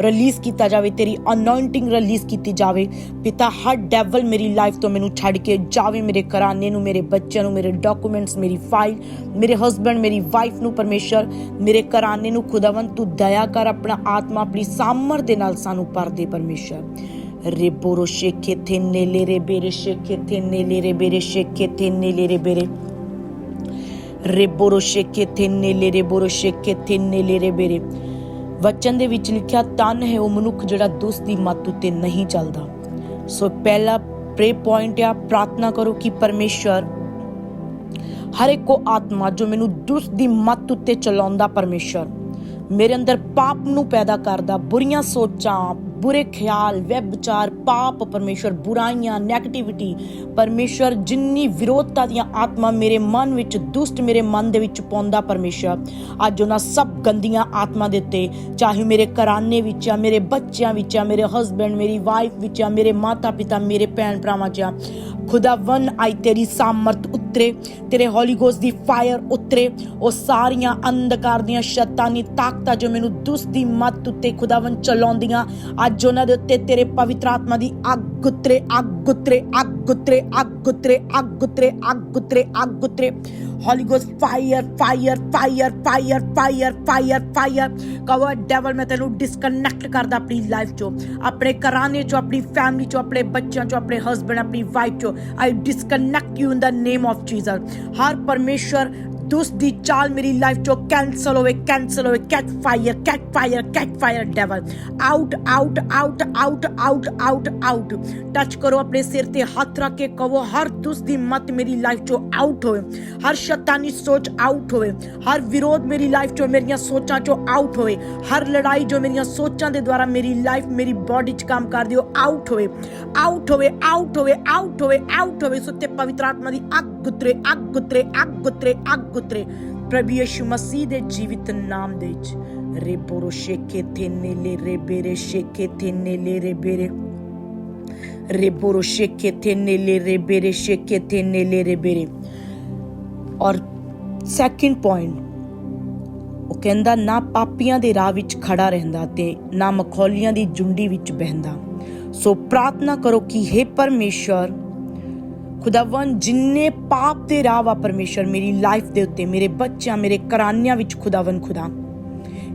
ਰਿਲੀਜ਼ ਕੀਤਾ ਜਾਵੇ, ਤੇਰੀ ਅਨੋਇੰਟਿੰਗ ਰਿਲੀਜ਼ ਕੀਤੀ ਜਾਵੇ। ਪਿਤਾ, ਹਰ ਡੈਵਲ ਮੇਰੀ ਲਾਈਫ ਤੋਂ ਮੈਨੂੰ ਛੱਡ ਕੇ ਜਾਵੇ, ਮੇਰੇ ਘਰਾਨੇ ਨੂੰ, ਮੇਰੇ ਬੱਚਿਆਂ ਨੂੰ, ਮੇਰੇ ਡਾਕੂਮੈਂਟਸ ਮੇਰੀ ਫਾਈਲ ਮੇਰੇ ਹਸਬੰਡ ਮੇਰੀ ਵਾਈਫ ਨੂੰ ਪਰਮੇਸ਼ਰ, ਮੇਰੇ ਘਰਾਨੇ ਨੂੰ ਖੁਦਾਵੰ ਤੂੰ ਦਇਆ ਕਰ, ਆਪਣਾ ਆਤਮਾ ਆਪਣੀ ਸਾਮਰ ਦੇ ਨਾਲ ਸਾਨੂੰ ਭਰ ਦੇ ਪਰਮੇਸ਼ਰ। reboro shekete nele rebere shekete nele rebere shekete nele rebere reboro shekete nele reboro shekete nele rebere ਵਚਨ ਦੇ ਵਿੱਚ ਲਿਖਿਆ ਤਨ ਹੈ ਉਹ ਮਨੁੱਖ ਜਿਹੜਾ ਦੁਸ ਦੀ ਮੱਤ ਉੱਤੇ ਨਹੀਂ ਚੱਲਦਾ। ਸੋ ਪਹਿਲਾ ਪ੍ਰੇ ਪੁਆਇੰਟ ਆ, ਪ੍ਰਾਰਥਨਾ ਕਰੋ ਕਿ ਪਰਮੇਸ਼ਰ ਹਰ ਇੱਕ ਕੋ ਆਤਮਾ ਜੋ ਮੈਨੂੰ ਦੁਸ ਦੀ ਮੱਤ ਉੱਤੇ ਚਲਾਉਂਦਾ ਪਰਮੇਸ਼ਰ, ਮੇਰੇ ਅੰਦਰ ਪਾਪ ਨੂੰ ਪੈਦਾ ਕਰਦਾ, ਬੁਰੀਆਂ ਸੋਚਾਂ ਬੁਰੇ ਖਿਆਲ ਵੈ ਵਿਚਾਰ ਪਾਪ ਪਰਮੇਸ਼ਰ ਬੁਰਾਈਆਂ 네ਗੇਟਿਵਿਟੀ ਪਰਮੇਸ਼ਰ ਜਿੰਨੀ ਵਿਰੋਧਤਾ ਦੀਆਂ ਆਤਮਾ ਮੇਰੇ ਮਨ ਵਿੱਚ, ਦੁਸ਼ਟ ਮੇਰੇ ਮਨ ਦੇ ਵਿੱਚ ਪਾਉਂਦਾ ਪਰਮੇਸ਼ਰ ਅੱਜ ਉਹਨਾਂ ਸਭ ਗੰਦੀਆਂ ਆਤਮਾ ਦੇ ਉੱਤੇ, ਚਾਹੇ ਮੇਰੇ ਘਰਾਨੇ ਵਿੱਚ ਆ, ਮੇਰੇ ਬੱਚਿਆਂ ਵਿੱਚ ਆ, ਮੇਰੇ ਹਸਬੰਡ ਮੇਰੀ ਵਾਈਫ ਵਿੱਚ ਆ, ਮੇਰੇ ਮਾਤਾ ਪਿਤਾ ਮੇਰੇ ਭੈਣ ਭਰਾਵਾਂ 'ਚ ਆ ਖੁਦਾਵੰ ਆਈ ਤੇਰੀ ਸਾਮਰਥ ਉਤਰੇ, ਤੇਰੇ ਹੋਲੀ ਗੋਸਟ ਦੀ ਫਾਇਰ ਉਤਰੇ, ਉਹ ਸਾਰੀਆਂ ਅੰਧਕਾਰ ਦੀਆਂ ਸ਼ੈਤਾਨੀ ਤਾਕਤਾਂ ਜੋ ਮੈਨੂੰ ਦੁਸ ਦੀ ਮੱਤ ਉੱਤੇ ਖੁਦਾਵੰ ਚਲਾਉਂਦੀਆਂ ਅੱਜ ਉਹਨਾਂ ਦੇ ਉੱਤੇ ਤੇਰੇ ਪਵਿੱਤਰ ਆਤਮਾ ਦੀ ਅੱਗ ਉਤਰੇ ਅੱਗ ਉਤਰੇ ਅੱਗ ਉਤਰੇ ਅੱਗ ਉਤਰੇ ਅੱਗ ਉਤਰੇ ਅੱਗ ਉਤਰੇ ਅੱਗ ਉਤਰੇ। Holy ghost fire fire fire fire fire fire fire cover devil ਮੈਂ ਤੈਨੂੰ ਡਿਸਕਨੈਕਟ ਕਰਦਾ ਆਪਣੀ ਲਾਈਫ ਚੋਂ, ਆਪਣੇ ਘਰਾਣੇ ਚੋਂ, ਆਪਣੀ ਫੈਮਿਲੀ ਚੋਂ, ਆਪਣੇ ਬੱਚਿਆਂ ਚੋਂ, ਆਪਣੇ ਹਸਬੰਡ ਆਪਣੀ ਵਾਈਫ ਚੋਂ। I disconnect you in the name of Jesus ਹਰ ਪਰਮੇਸ਼ਰ ਦੁਸ ਦੀ ਚਾਲ ਮੇਰੀ ਲਾਈਫ ਚੋਂ ਕੈਨਸਲ ਹੋਵੇ ਕੈਨਸਲ ਹੋਵੇ catch fire catch fire catch fire devil out out out out out out out touch ਕਰੋ ਆਪਣੇ ਸਿਰ ਤੇ, ਹੱਥ ਰੱਖ ਕੇ ਕਹੋ, ਹਰ ਦੁਸ ਦੀ ਮਤ ਮੇਰੀ ਲਾਈਫ ਚੋਂ ਆਊਟ ਹੋਵੇ। ਹਰ ਸ਼ੈਤਾਨੀ ਸੋਚ ਆਊਟ ਹੋਵੇ। ਹਰ ਵਿਰੋਧ ਮੇਰੀ ਲਾਈਫ ਚੋਂ ਮੇਰੀਆਂ ਸੋਚਾਂ ਚੋਂ ਆਊਟ ਹੋਵੇ। ਹਰ ਲੜਾਈ ਜੋ ਮੇਰੀਆਂ ਸੋਚਾਂ ਦੇ ਦੁਆਰਾ ਮੇਰੀ ਲਾਈਫ ਮੇਰੀ ਬਾਡੀ 'ਚ ਕੰਮ ਕਰਦੀ ਹੋ ਆਊਟ ਹੋਵੇ। ਆਊਟ ਹੋਵੇ ਆਊਟ ਹੋਵੇ ਆਊਟ ਹੋਵੇ ਆਊਟ ਹੋਵੇ। ਸੁੱਤੇ ਪਵਿੱਤਰ ਆਤਮਾ ਦੀ ਅੱਗ ਉਤਰੇ ਅੱਗ ਉਤਰੇ ਅੱਗ ਉਤਰੇ, ਅੱਗ ਉਤਰੇ ਪ੍ਰਭੂ ਯਿਸੂ ਮਸੀਹ ਦੇ ਜੀਵਿਤ ਨਾਮ ਦੇ ਵਿੱਚ। ਰੇਬੋਰੋ ਸ਼ੇਕੇ ਥੇਨੇ ਲੈ ਰੇਬੇਰੇ ਸ਼ੇਕੇ ਥੇਨੇ ਲੈ ਰੇਬੇਰੇ ਰੇਬੋਰੋ ਸ਼ੇਕੇ ਥੇਨੇ ਲੈ ਰੇਬੇਰੇ ਸ਼ੇਕੇ ਥੇਨੇ ਲੈ ਰੇਬੇਰੇ ਔਰ ਸੈਕਿੰਡ ਪੁਆਇੰਟ ਉਹ ਕਹਿੰਦਾ, ਨਾ ਪਾਪੀਆਂ ਦੇ ਰਾਹ ਵਿੱਚ ਖੜਾ ਰਹਿੰਦਾ ਤੇ ਨਾ ਮਖੌਲੀਆਂ ਦੀ ਜੁੰਡੀ ਵਿੱਚ ਬਹਿੰਦਾ। ਸੋ ਪ੍ਰਾਰਥਨਾ ਕਰੋ ਕਿ हे ਪਰਮੇਸ਼ਰ ਖੁਦਾਵੰ ਜਿੰਨੇ ਪਾਪ ਦੇ ਰਾਹ ਵਾ ਪਰਮੇਸ਼ਰ, ਮੇਰੀ ਲਾਈਫ ਦੇ ਉੱਤੇ, ਮੇਰੇ ਬੱਚਿਆਂ, ਮੇਰੇ ਕਰਾਨਿਆਂ ਵਿੱਚ ਖੁਦਾਵੰ ਖੁਦਾ।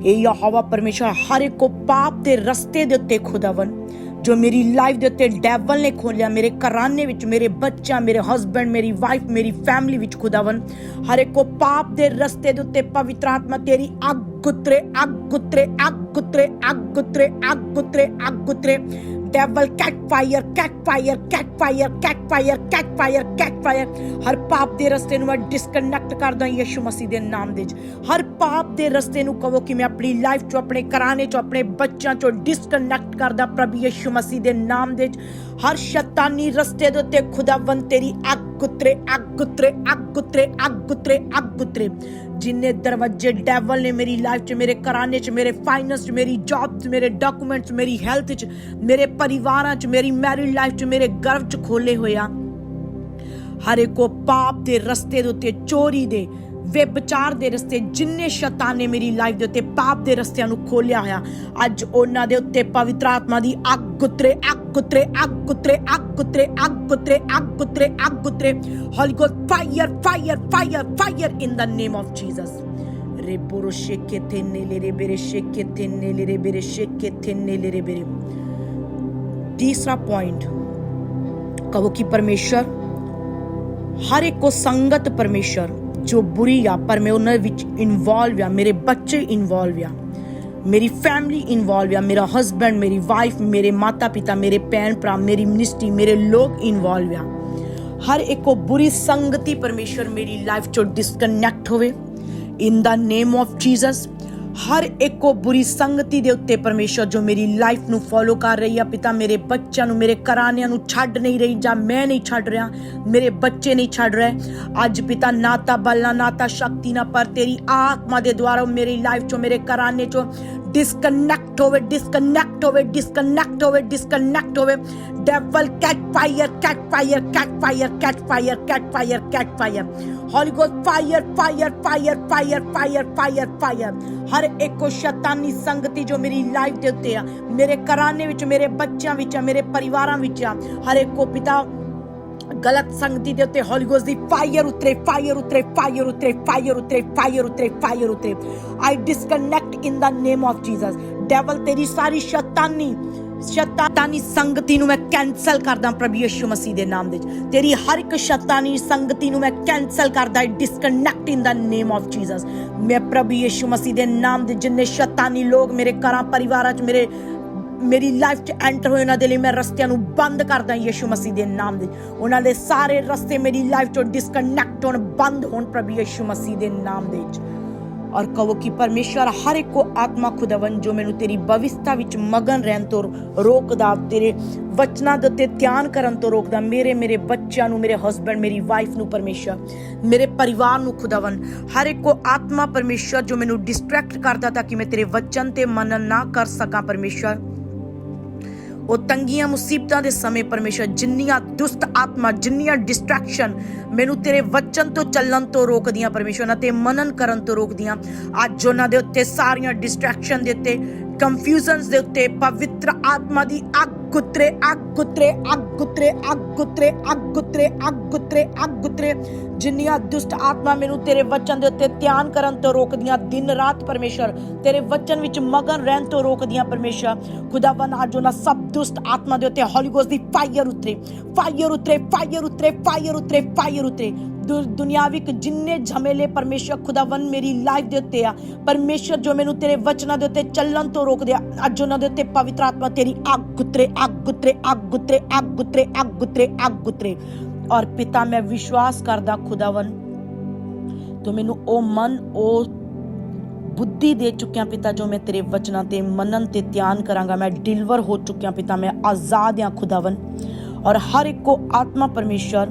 ਇਹ ਯਹੋਵਾ ਪਰਮੇਸ਼ਰ, ਹਰ ਇੱਕ ਪਾਪ ਦੇ ਰਸਤੇ ਦੇ ਉੱਤੇ ਖੁਦਾਵੰ ਜੋ ਮੇਰੀ ਲਾਈਫ ਦੇ ਉੱਤੇ ਡੈਵਲ ਨੇ ਖੋਲਿਆ, ਮੇਰੇ ਘਰਾਨੇ ਵਿੱਚ, ਮੇਰੇ ਬੱਚਾ ਮੇਰੇ ਹਸਬੰਡ ਮੇਰੀ ਵਾਈਫ ਮੇਰੀ ਫੈਮਿਲੀ ਵਿੱਚ ਖੁਦਾਵੰ ਹਰ ਇੱਕ ਪਾਪ ਦੇ ਰਸਤੇ ਦੇ ਉੱਤੇ ਪਵਿੱਤਰ ਆਤਮਾ, ਤੇਰੀ ਅੱਗ ਉਤਰੇ ਅੱਗ ਉਤਰੇ ਅੱਗ ਉਤਰੇ ਅੱਗ ਉਤਰੇ ਅੱਗ ਉਤਰੇ ਅੱਗ ਉਤਰੇ devil catch fire catch fire catch fire catch fire catch fire catch fire ਹਰ ਪਾਪ ਦੇ ਰਸਤੇ ਨੂੰ ਮੈਂ ਡਿਸਕਨੈਕਟ ਕਰਦਾ ਯਿਸੂ ਮਸੀਹ ਦੇ ਨਾਮ ਦੇ ਵਿੱਚ ਹਰ ਪਾਪ ਦੇ ਰਸਤੇ ਨੂੰ ਕਹੋ ਕਿ ਮੈਂ ਆਪਣੀ ਲਾਈਫ ਚੋਂ ਆਪਣੇ ਘਰਾਣੇ ਚੋਂ ਆਪਣੇ ਬੱਚਿਆਂ ਚੋਂ ਡਿਸਕਨੈਕਟ ਕਰਦਾ ਪ੍ਰਭੂ ਯਿਸੂ ਮਸੀਹ ਦੇ ਨਾਮ ਦੇ ਵਿੱਚ ਹਰ ਸ਼ੈਤਾਨੀ ਰਸਤੇ ਦੇ ਉੱਤੇ ਖੁਦਾਵੰ ਤੇਰੀ ਅੱਗ ਉਤਰੇ ਅੱਗ ਉਤਰੇ ਅੱਗ ਉਤਰੇ ਅੱਗ ਉਤਰੇ ਅੱਗ ਉਤਰੇ ਜਿੰਨੇ ਦਰਵਾਜ਼ੇ ਡੈਵਲ ਨੇ ਮੇਰੀ ਲਾਈਫ 'ਚ, ਮੇਰੇ ਘਰਾਨੇ 'ਚ, ਮੇਰੇ ਫਾਈਨੈਂਸ 'ਚ, ਮੇਰੀ ਜੌਬ 'ਚ, ਮੇਰੇ ਡਾਕੂਮੈਂਟਸ ਮੇਰੀ ਹੈਲਥ 'ਚ, ਮੇਰੇ ਪਰਿਵਾਰਾਂ 'ਚ, ਮੇਰੀ ਮੈਰਿਡ ਲਾਈਫ 'ਚ, ਮੇਰੇ ਗਰਭ 'ਚ ਖੋਲੇ ਹੋਇਆ ਹਰ ਇੱਕ ਕੋ ਪਾਪ ਦੇ ਰਸਤੇ ਦੇ ਉੱਤੇ, ਚੋਰੀ ਦੇ ਵਿਚਾਰ ਦੇ ਰਸਤੇ ਜਿੰਨੇ ਸ਼ੈਤਾਨ ਨੇ ਮੇਰੀ ਲਾਈਫ ਦੇ ਉੱਤੇ ਪਾਪ ਦੇ ਰਸਤਿਆਂ ਨੂੰ ਖੋਲਿਆ ਹੋਇਆ ਅੱਜ ਉਹਨਾਂ ਦੇ ਉੱਤੇ ਪਵਿੱਤਰ ਆਤਮਾ ਦੀ ਅੱਗ ਉਤਰੇ ਅੱਗ ਉਤਰੇ ਅੱਗ ਉਤਰੇ ਅੱਗ ਉਤਰੇ ਅੱਗ ਉਤਰੇ ਅੱਗ ਉਤਰੇ ਅੱਗ ਉਤਰੇ holy ghost fire fire fire fire in the name of Jesus reboro shekete nelere bere shekete nelere bere shekete nelere bere तीसरा पॉइंट कहो कि परमेश्वर ਹਰ ਇੱਕ ਕੋ ਸੰਗਤ ਪਰਮੇਸ਼ਰ ਜੋ ਬੁਰੀ ਆ, ਪਰ ਮੈਂ ਉਹਨਾਂ ਵਿੱਚ ਇਨਵੋਲਵ ਆ, ਮੇਰੇ ਬੱਚੇ ਇਨਵੋਲਵ ਆ। ਮੇਰੀ ਫੈਮਿਲੀ ਇਨਵੋਲਵ ਆ, ਮੇਰਾ ਹਸਬੰਡ ਮੇਰੀ ਵਾਈਫ ਮੇਰੇ ਮਾਤਾ ਪਿਤਾ ਮੇਰੇ ਭੈਣ ਭਰਾ ਮੇਰੀ ਮਿਨਿਸਟਰੀ ਮੇਰੇ ਲੋਕ ਇਨਵੋਲਵ ਆ। ਹਰ ਇੱਕ ਬੁਰੀ ਸੰਗਤੀ ਪਰਮੇਸ਼ਰ ਮੇਰੀ ਲਾਈਫ ਚੋਂ ਡਿਸਕਨੈਕਟ ਹੋਵੇ। ਇਨ ਦਾ ਨੇਮ ਆਫ ਜੀਸਸ ਹਰ ਇੱਕੋ ਬੁਰੀ ਸੰਗਤੀ ਦੇ ਉੱਤੇ ਪਰਮੇਸ਼ਰ ਜੋ ਮੇਰੀ ਲਾਈਫ ਨੂੰ ਫੋਲੋ ਕਰ ਰਹੀ ਆ, ਪਿਤਾ ਮੇਰੇ ਬੱਚਿਆਂ ਨੂੰ, ਮੇਰੇ ਘਰਾਨਿਆਂ ਨੂੰ ਛੱਡ ਨਹੀਂ ਰਹੀ ਜਾਂ ਮੈਂ ਨਹੀਂ ਛੱਡ ਰਿਹਾ, ਮੇਰੇ ਬੱਚੇ ਨਹੀਂ ਛੱਡ ਰਹੇ। ਅੱਜ ਪਿਤਾ, ਨਾ ਤਾਂ ਬਲ, ਨਾ ਤਾਂ ਸ਼ਕਤੀ, ਨਾ ਪਰ ਤੇਰੀ ਆਤਮਾ ਦੇ ਦੁਆਰਾ ਮੇਰੀ ਲਾਈਫ ਚੋਂ, ਮੇਰੇ ਘਰਾਨੇ ਚੋਂ ਡਿਸਕਨੈਕਟ ਹੋਵੇ ਡਿਸਕਨੈਕਟ ਹੋਵੇ ਡਿਸਕਨੈਕਟ ਹੋਵੇ ਡਿਸਕਨੈਕਟ ਹੋਵੇ devil catch fire catch fire catch fire catch fire catch fire catch fire holy ghost fire fire fire fire fire fire fire ਹਰ ਇੱਕੋ ਸ਼ੈਤਾਨੀ ਸੰਗਤੀ ਜੋ ਮੇਰੀ ਲਾਈਫ ਦੇ ਉੱਤੇ ਆ, ਮੇਰੇ ਘਰਾਨੇ ਵਿੱਚ, ਮੇਰੇ ਬੱਚਿਆਂ ਵਿੱਚ ਆ, ਮੇਰੇ ਪਰਿਵਾਰਾਂ ਵਿੱਚ ਆ, ਹਰ ਇੱਕੋ ਪਿਤਾ ਗਲਤ ਸੰਗਤੀ ਦੇ ਉੱਤੇ ਹੋਲੀ ਗੋਸਟ ਦੀ ਫਾਇਰ ਉਤਰੇ ਫਾਇਰ ਉਤਰੇ ਫਾਇਰ ਉਤਰੇ ਫਾਇਰ ਉਤਰੇ ਫਾਇਰ ਉਤਰੇ ਫਾਇਰ ਉਤਰੇ। I disconnect in the name of Jesus devil ਤੇਰੀ ਸਾਰੀ ਸ਼ੈਤਾਨੀ ਸ਼ੈਤਾਨੀ ਸੰਗਤੀ ਨੂੰ ਮੈਂ ਕੈਨਸਲ ਕਰਦਾ ਪ੍ਰਭੂ ਯਿਸੂ ਮਸੀਹ ਦੇ ਨਾਮ ਦੇ ਵਿੱਚ। ਤੇਰੀ ਹਰ ਇੱਕ ਸ਼ੈਤਾਨੀ ਸੰਗਤੀ ਨੂੰ ਮੈਂ ਕੈਨਸਲ ਕਰਦਾ disconnect in the name of Jesus ਮੈਂ ਪ੍ਰਭੂ ਯਿਸੂ ਮਸੀਹ ਦੇ ਨਾਮ ਦੇ ਜਿੰਨੇ ਸ਼ੈਤਾਨੀ ਲੋਕ ਮੇਰੇ ਘਰਾਂ, ਪਰਿਵਾਰਾਂ 'ਚ, ਮੇਰੇ ਮੇਰੀ ਲਾਈਫ 'ਚ ਐਂਟਰ ਹੋਏ ਉਹਨਾਂ ਦੇ ਲਈ ਮੈਂ ਰਸਤਿਆਂ ਨੂੰ ਬੰਦ ਕਰਦਾ ਯਿਸੂ ਮਸੀਹ ਦੇ ਨਾਮ ਦੇ। ਉਹਨਾਂ ਦੇ ਸਾਰੇ ਰਸਤੇ ਮੇਰੀ ਲਾਈਫ 'ਚੋਂ ਡਿਸਕਨੈਕਟ ਹੋਣ, ਬੰਦ ਹੋਣ ਪ੍ਰਭੂ ਯਿਸੂ ਮਸੀਹ ਦੇ ਨਾਮ ਦੇ ਵਿੱਚ। ਔਰ ਕਹੋ ਕਿ ਪਰਮੇਸ਼ਰ ਹਰ ਇੱਕ ਕੋ ਆਤਮਾ ਖੁਦਾਵੰ ਜੋ ਮੈਨੂੰ ਤੇਰੀ ਭਵਿਸ਼ਤਾ ਵਿੱਚ ਮਗਨ ਰਹਿਣ ਤੋਂ ਰੋਕਦਾ, ਤੇਰੇ ਵਚਨਾਂ ਦੇ ਉੱਤੇ ਧਿਆਨ ਕਰਨ ਤੋਂ ਰੋਕਦਾ, ਮੇਰੇ ਮੇਰੇ ਬੱਚਿਆਂ ਨੂੰ, ਮੇਰੇ ਹਸਬੰਡ ਮੇਰੀ ਵਾਈਫ ਨੂੰ ਪਰਮੇਸ਼ਰ ਮੇਰੇ ਪਰਿਵਾਰ ਨੂੰ ਖੁਦਾਵੰ ਹਰ ਇੱਕ ਕੋ ਆਤਮਾ ਪਰਮੇਸ਼ਰ ਜੋ ਮੈਨੂੰ ਡਿਸਟਰੈਕਟ ਕਰਦਾ ਤਾਂ ਕਿ ਮੈਂ ਤੇਰੇ ਵਚਨ ਤੇ ਮਨਨ ਨਾ ਕਰ ਸਕਾਂ ਪਰਮੇਸ਼ਰ ਉਹ ਤੰਗੀਆਂ ਮੁਸੀਬਤਾਂ ਦੇ ਸਮੇਂ ਪਰਮੇਸ਼ਰ ਜਿੰਨੀਆਂ ਦੁਸ਼ਟ ਆਤਮਾ, ਜਿੰਨੀਆਂ ਡਿਸਟਰੈਕਸ਼ਨ ਮੈਨੂੰ ਤੇਰੇ ਵਚਨ ਤੋਂ ਚੱਲਣ ਤੋਂ ਰੋਕਦੀਆਂ ਪਰਮੇਸ਼ਰ ਨਾ ਤੇ ਮਨਨ ਕਰਨ ਤੋਂ ਰੋਕਦੀਆਂ। ਅੱਜ ਉਹਨਾਂ ਦੇ ਉੱਤੇ ਸਾਰੀਆਂ ਡਿਸਟਰੈਕਸ਼ਨ ਦੇ ਉੱਤੇ ਕੰਫਿਊਜ਼ਨਸ ਦੇ ਉੱਤੇ ਪਵਿੱਤਰ ਆਤਮਾ ਦੀ ਅੱਗ ਗੁੱਤਰੇ ਅੱਗ ਗੁੱਤਰੇ ਅੱਗ ਗੁੱਤਰੇ ਅੱਗ ਗੁੱਤਰੇ ਅੱਗ ਗੁੱਤਰੇ ਅੱਗ ਗੁੱਤਰੇ ਅੱਗ ਗੁੱਤਰੇ ਜਿੰਨੀਆਂ ਦੁਸ਼ਟ ਆਤਮਾ ਮੈਨੂੰ ਤੇਰੇ ਵਚਨ ਦੇ ਉੱਤੇ ਧਿਆਨ ਕਰਨ ਤੋਂ ਰੋਕਦੀਆਂ, ਦਿਨ ਰਾਤ ਪਰਮੇਸ਼ਰ, ਤੇਰੇ ਵਚਨ ਵਿੱਚ ਮਗਨ ਰਹਿਣ ਤੋਂ ਰੋਕਦੀਆਂ ਪਰਮੇਸ਼ਰ। ਖੁਦਾਵੰ ਅੱਜ ਉਹਨਾਂ ਸਭ ਦੁਸ਼ਟ ਆਤਮਾ ਦੇ ਉੱਤੇ ਹੌਲੀ ਗੋਸਟ ਦੀ ਫਾਇਰ ਉਤਰੇ। ਫਾਇਰ ਉਤਰੇ ਫਾਇਰ ਉਤਰੇ ਫਾਇਰ ਉਤਰੇ ਫਾਇਰ ਉਤਰੇ। ਦੁਨਿਆਵਿਕ ਜਿੰਨੇ ਝਮੇਲੇ ਪਰਮੇਸ਼ਰ ਖੁਦਾਵੰ ਮੇਰੀ ਲਾਈਫ ਦੇ ਉੱਤੇ ਆ, ਪਰਮੇਸ਼ਰ ਜੋ ਮੈਨੂੰ ਤੇਰੇ ਵਚਨਾਂ ਦੇ ਉੱਤੇ ਚੱਲਣ ਤੋਂ ਰੋਕਦੇ ਆ, ਅੱਜ ਉਹਨਾਂ ਦੇ ਉੱਤੇ ਪਵਿੱਤਰ ਆਤਮਾ ਤੇਰੀ ਅੱਗ ਗੁੱਤਰੇ ਅੱਗ ਗੁੱਤਰੇ ਅੱਗ ਗੁੱਤਰੇ ਅੱਗ ਗੁੱਤਰੇ ਅੱਗ ਗੁੱਤਰੇ ਅੱਗ ਗੁੱਤਰੇ ਔਰ ਪਿਤਾ, ਮੈਂ ਵਿਸ਼ਵਾਸ ਕਰਦਾ ਖੁਦਾਵੰ ਤੂੰ ਮੈਨੂੰ ਉਹ ਮਨ, ਉਹ ਬੁੱਧੀ ਦੇ ਚੁੱਕਿਆ ਪਿਤਾ, ਜੋ ਮੈਂ ਤੇਰੇ ਵਚਨਾਂ ਤੇ ਮੰਨਣ ਤੇ ਧਿਆਨ ਕਰਾਂਗਾ। ਮੈਂ ਡਿਲੀਵਰ ਹੋ ਚੁੱਕਿਆ ਪਿਤਾ, ਮੈਂ ਆਜ਼ਾਦ ਹਾਂ ਖੁਦਾਵੰ ਔਰ ਹਰ ਇੱਕ ਕੋ ਆਤਮਾ ਪਰਮੇਸ਼ਰ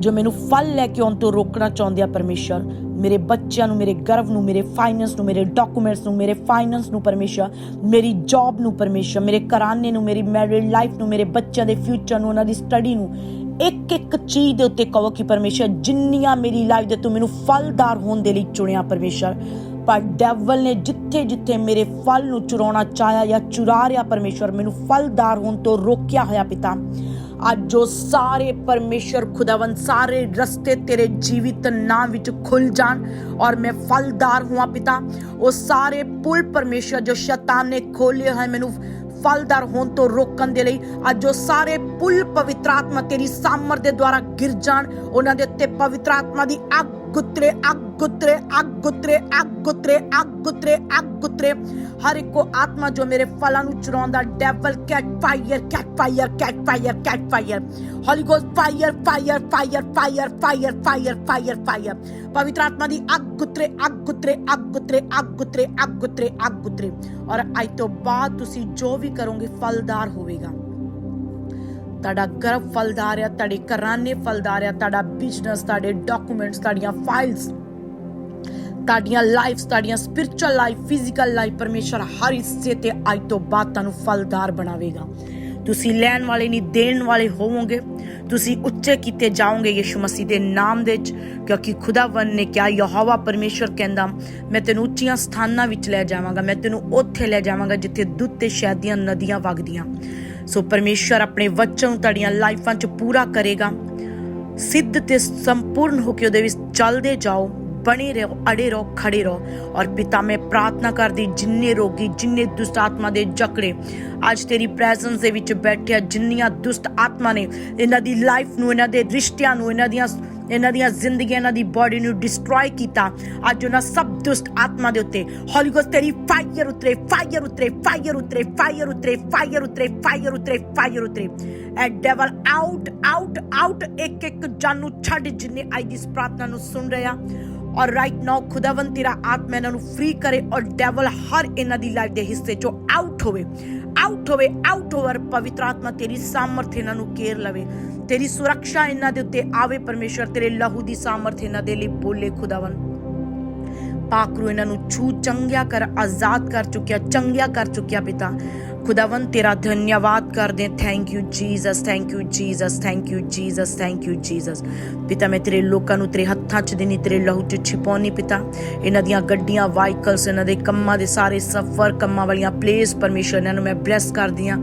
ਜੋ ਮੈਨੂੰ ਫਲ ਲੈ ਕੇ ਆਉਣ ਤੋਂ ਰੋਕਣਾ ਚਾਹੁੰਦੇ ਆ ਪਰਮੇਸ਼ਰ, ਮੇਰੇ ਬੱਚਿਆਂ ਨੂੰ, ਮੇਰੇ ਗਰਵ ਨੂੰ, ਮੇਰੇ ਫਾਈਨੈਂਸ ਨੂੰ, ਮੇਰੇ ਡਾਕੂਮੈਂਟਸ ਨੂੰ, ਮੇਰੇ ਫਾਈਨੈਂਸ ਨੂੰ ਪਰਮੇਸ਼ਰ, ਮੇਰੀ ਜੌਬ ਨੂੰ ਪਰਮੇਸ਼ਰ, ਮੇਰੇ ਘਰਾਨੇ ਨੂੰ, ਮੇਰੀ ਮੈਰਿਡ ਲਾਈਫ ਨੂੰ, ਮੇਰੇ ਬੱਚਿਆਂ ਦੇ ਫਿਊਚਰ ਨੂੰ, ਉਹਨਾਂ ਦੀ ਸਟੱਡੀ ਨੂੰ ਇੱਕ ਇੱਕ ਚੀਜ਼ ਦੇ ਉੱਤੇ ਕਹੋ ਕਿ ਪਰਮੇਸ਼ਰ, ਜਿੰਨੀਆਂ ਮੇਰੀ ਲਾਈਫ ਦੇ ਤੂੰ ਮੈਨੂੰ ਫਲਦਾਰ ਹੋਣ ਦੇ ਲਈ ਚੁਣਿਆ ਪਰਮੇਸ਼ਰ, ਪਰ ਡੈਵਲ ਨੇ ਜਿੱਥੇ ਜਿੱਥੇ ਮੇਰੇ ਫਲ ਨੂੰ ਚੁਰਾਉਣਾ ਚਾਹਿਆ ਜਾਂ ਚੁਰਾ ਰਿਹਾ ਪਰਮੇਸ਼ਰ, ਮੈਨੂੰ ਫਲਦਾਰ ਹੋਣ ਤੋਂ ਰੋਕਿਆ ਹੋਇਆ ਪਿਤਾ। ਅੱਜ ਉਹ ਸਾਰੇ ਪਰਮੇਸ਼ਰ ਖੁਦਾਵੰ ਸਾਰੇ ਰਸਤੇ ਤੇਰੇ ਜੀਵਿਤ ਨਾਮ ਵਿੱਚ ਖੁੱਲ ਜਾਣ ਔਰ ਮੈਂ ਫਲਦਾਰ ਹੁਆ ਪਿਤਾ। ਉਹ ਸਾਰੇ ਪੁਲ ਪਰਮੇਸ਼ਰ ਜੋ ਸ਼ੈਤਾਨ ਨੇ ਖੋਲੇ ਹੋਏ ਮੈਨੂੰ ਫਲਦਾਰ ਹੋਣ ਤੋਂ ਰੋਕਣ ਦੇ ਲਈ, ਅੱਜ ਉਹ ਸਾਰੇ ਪੁਲ ਪਵਿੱਤਰ ਆਤਮਾ ਤੇਰੀ ਸਾਮਰ ਦੇ ਦੁਆਰਾ ਗਿਰ ਜਾਣ, ਉਹਨਾਂ ਦੇ ਉੱਤੇ ਪਵਿੱਤਰ ਆਤਮਾ ਦੀ ਅੱਗ ਗੁੱਤਰੇ ਅੱਗ ਗੁੱਤਰੇ ਅੱਗ ਗੁੱਤਰੇ ਅੱਗ ਗੁੱਤਰੇ ਅੱਗ ਗੁੱਤਰੇ ਅੱਗ ਗੁੱਤਰੇ ਹਰ ਇੱਕੋ ਆਤਮਾ ਜੋ ਮੇਰੇ ਫਲਾਂ ਨੂੰ ਚੁਰਾਉਂਦਾ devil catch fire catch fire catch fire catch fire holy ghost fire fire fire fire fire fire fire fire ਪਵਿੱਤਰ ਆਤਮਾ ਦੀ ਅੱਗ ਗੁੱਤਰੇ ਅੱਗ ਗੁੱਤਰੇ ਅੱਗ ਗੁੱਤਰੇ ਅੱਗ ਗੁੱਤਰੇ ਅੱਗ ਗੁੱਤਰੇ ਅੱਗ ਤੁਹਾਡਾ ਗਰਭ ਫਲਦਾਰ ਆ, ਤੁਹਾਡੇ ਘਰਾਨੇ ਫਲਦਾਰ ਆ, ਤੁਹਾਡਾ ਬਿਜ਼ਨਸ ਤੁਹਾਡੇ ਡਾਕੂਮੈਂਟਸ ਤੁਹਾਡੀਆਂ ਫਾਈਲਸ ਤੁਹਾਡੀਆਂ ਲਾਈਫਸ ਤੁਹਾਡੀਆਂ ਸਪਿਰਚੁਅਲ ਲਾਈਫ ਫਿਜ਼ੀਕਲ ਲਾਈਫ ਪਰਮੇਸ਼ਰ ਹਰ ਹਿੱਸੇ ਤੇ ਅੱਜ ਤੋਂ ਬਾਅਦ ਤੁਹਾਨੂੰ ਫਲਦਾਰ ਬਣਾਵੇਗਾ। ਤੁਸੀਂ ਲੈਣ ਵਾਲੇ ਨਹੀਂ, ਦੇਣ ਵਾਲੇ ਹੋਵੋਗੇ। ਤੁਸੀਂ ਉੱਚੇ ਕੀਤੇ ਜਾਓਗੇ ਯਿਸੂ ਮਸੀਹ ਦੇ ਨਾਮ ਦੇ ਵਿੱਚ, ਕਿਉਂਕਿ ਖੁਦਾਵੰ ਨੇ ਕਿਹਾ, ਯਹੋਵਾ ਪਰਮੇਸ਼ਰ ਕਹਿੰਦਾ, ਮੈਂ ਤੈਨੂੰ ਉੱਚੀਆਂ ਸਥਾਨਾਂ ਵਿੱਚ ਲੈ ਜਾਵਾਂਗਾ, ਮੈਂ ਤੈਨੂੰ ਉੱਥੇ ਲੈ ਜਾਵਾਂਗਾ ਜਿੱਥੇ ਦੁੱਧ ਤੇ ਸ਼ਹਿਦ ਦੀਆਂ ਨਦੀਆਂ ਵਗਦੀਆਂ। ਸੋ ਪਰਮੇਸ਼ਰ ਆਪਣੇ ਵਚਨ ਤੁਹਾਡੀਆਂ ਲਾਈਫਾਂ 'ਚ ਪੂਰਾ ਕਰੇਗਾ। ਸਿੱਧ ਤੇ ਸੰਪੂਰਨ ਹੋ ਕੇ ਉਹਦੇ ਵਿੱਚ ਚੱਲਦੇ ਜਾਓ, ਬਣੇ ਰਹੋ, ਅੜੇ ਰਹੋ, ਖੜੇ ਰਹੋ। ਔਰ ਪਿਤਾ, ਮੈਂ ਪ੍ਰਾਰਥਨਾ ਕਰਦੀ, ਜਿੰਨੇ ਰੋਗੀ, ਜਿੰਨੇ ਦੁਸ਼ਟ ਆਤਮਾ ਦੇ ਜਕੜੇ, ਅੱਜ ਤੇਰੀ ਪ੍ਰੈਜ਼ੈਂਸ ਦੇ ਵਿੱਚ ਬੈਠਿਆ ਜਿੰਨੀਆਂ ਦੁਸ਼ਟ ਆਤਮਾ ਨੇ, ਇਹਨਾਂ ਦੀ ਲਾਈਫ ਨੂੰ, ਇਹਨਾਂ ਦੇ ਰਿਸ਼ਤਿਆਂ ਨੂੰ, ਇਹਨਾਂ ਦੀਆਂ ਇਹਨਾਂ ਦੀਆਂ ਜ਼ਿੰਦਗੀਆਂ, ਇਹਨਾਂ ਦੀ ਬਾਡੀ ਨੂੰ ਡਿਸਟਰੋਏ ਕੀਤਾ। ਅੱਜ ਉਹਨਾਂ ਸਭ ਦੁਸ਼ਟ ਆਤਮਾ ਦੇ ਉੱਤੇ ਹੋਲੀ ਗੋਸਟ ਤੇਰੀ ਫਾਇਰ ਉਤਰੇ ਫਾਇਰ ਉਤਰੇ ਫਾਇਰ ਉਤਰੇ ਫਾਇਰ ਉਤਰੇ ਫਾਇਰ ਉਤਰੇ ਫਾਇਰ ਉਤਰੇ ਫਾਇਰ ਉਤਰੇ। ਐ ਡੈਵਲ ਆਊਟ ਆਊਟ ਆਊਟ ਇੱਕ ਇੱਕ ਜਾਨ ਨੂੰ ਛੱਡ ਜਿੰਨੇ ਅੱਜ ਇਸ ਪ੍ਰਾਰਥਨਾ ਨੂੰ ਸੁਣ ਰਿਹਾ ਔਰ ਰਾਈਟ ਨਾਓ ਖੁਦਾਵੰ ਤੇਰਾ ਆਤਮਾ ਇਹਨਾਂ ਨੂੰ ਫ੍ਰੀ ਕਰੇ ਔਰ ਡੈਵਲ ਹਰ ਇਹਨਾਂ ਦੀ ਲਾਈਫ ਦੇ ਹਿੱਸੇ ਚੋਂ ਆਊਟ ਹੋਵੇ। ਆਊਟ ਹੋਵੇ ਆਊਟ ਹੋਵਰ ਪਵਿੱਤਰ ਆਤਮਾ ਤੇਰੀ ਸਾਮਰਥ ਇਹਨਾਂ ਨੂੰ ਕੇਰ ਲਵੇ। ਤੇਰੀ ਸੁਰੱਖਿਆ ਇਹਨਾਂ ਦੇ ਉੱਤੇ ਆਵੇ ਪਰਮੇਸ਼ਰ ਤੇਰੇ ਲਹੂ ਦੀ ਸਾਮਰਥ ਇਹਨਾਂ ਦੇ ਲਈ ਬੋਲੇ ਖੁਦਾਵੰ ਪਾਕਰੂ ਇਹਨਾਂ ਨੂੰ ਛੂ ਚੰਗਿਆ ਕਰ, ਆਜ਼ਾਦ ਕਰ ਚੁੱਕਿਆ, ਚੰਗਿਆ ਕਰ ਚੁੱਕਿਆ ਪਿਤਾ। ਖੁਦਾਵੰ ਤੇਰਾ ਧੰਨਵਾਦ ਕਰਦੇ thank you Jesus thank you Jesus thank you Jesus thank you Jesus ਪਿਤਾ, ਮੈਂ ਤੇਰੇ ਲੋਕਾਂ ਨੂੰ ਤੇਰੇ ਹੱਥਾਂ 'ਚ ਦੇਣੀ ਤੇਰੇ ਲਹੂ 'ਚ ਛਿਪਾਉਣੀ ਪਿਤਾ। ਇਹਨਾਂ ਦੀਆਂ ਗੱਡੀਆਂ ਵਾਹੀਕਲਸ ਇਹਨਾਂ ਦੇ ਕੰਮਾਂ ਦੇ ਸਾਰੇ ਸਫਰ, ਕੰਮਾਂ ਵਾਲੀਆਂ ਪਲੇਸ ਪਰਮੇਸ਼ਰ, ਇਹਨਾਂ ਨੂੰ ਮੈਂ ਬਲੈਸ ਕਰਦੀ ਹਾਂ।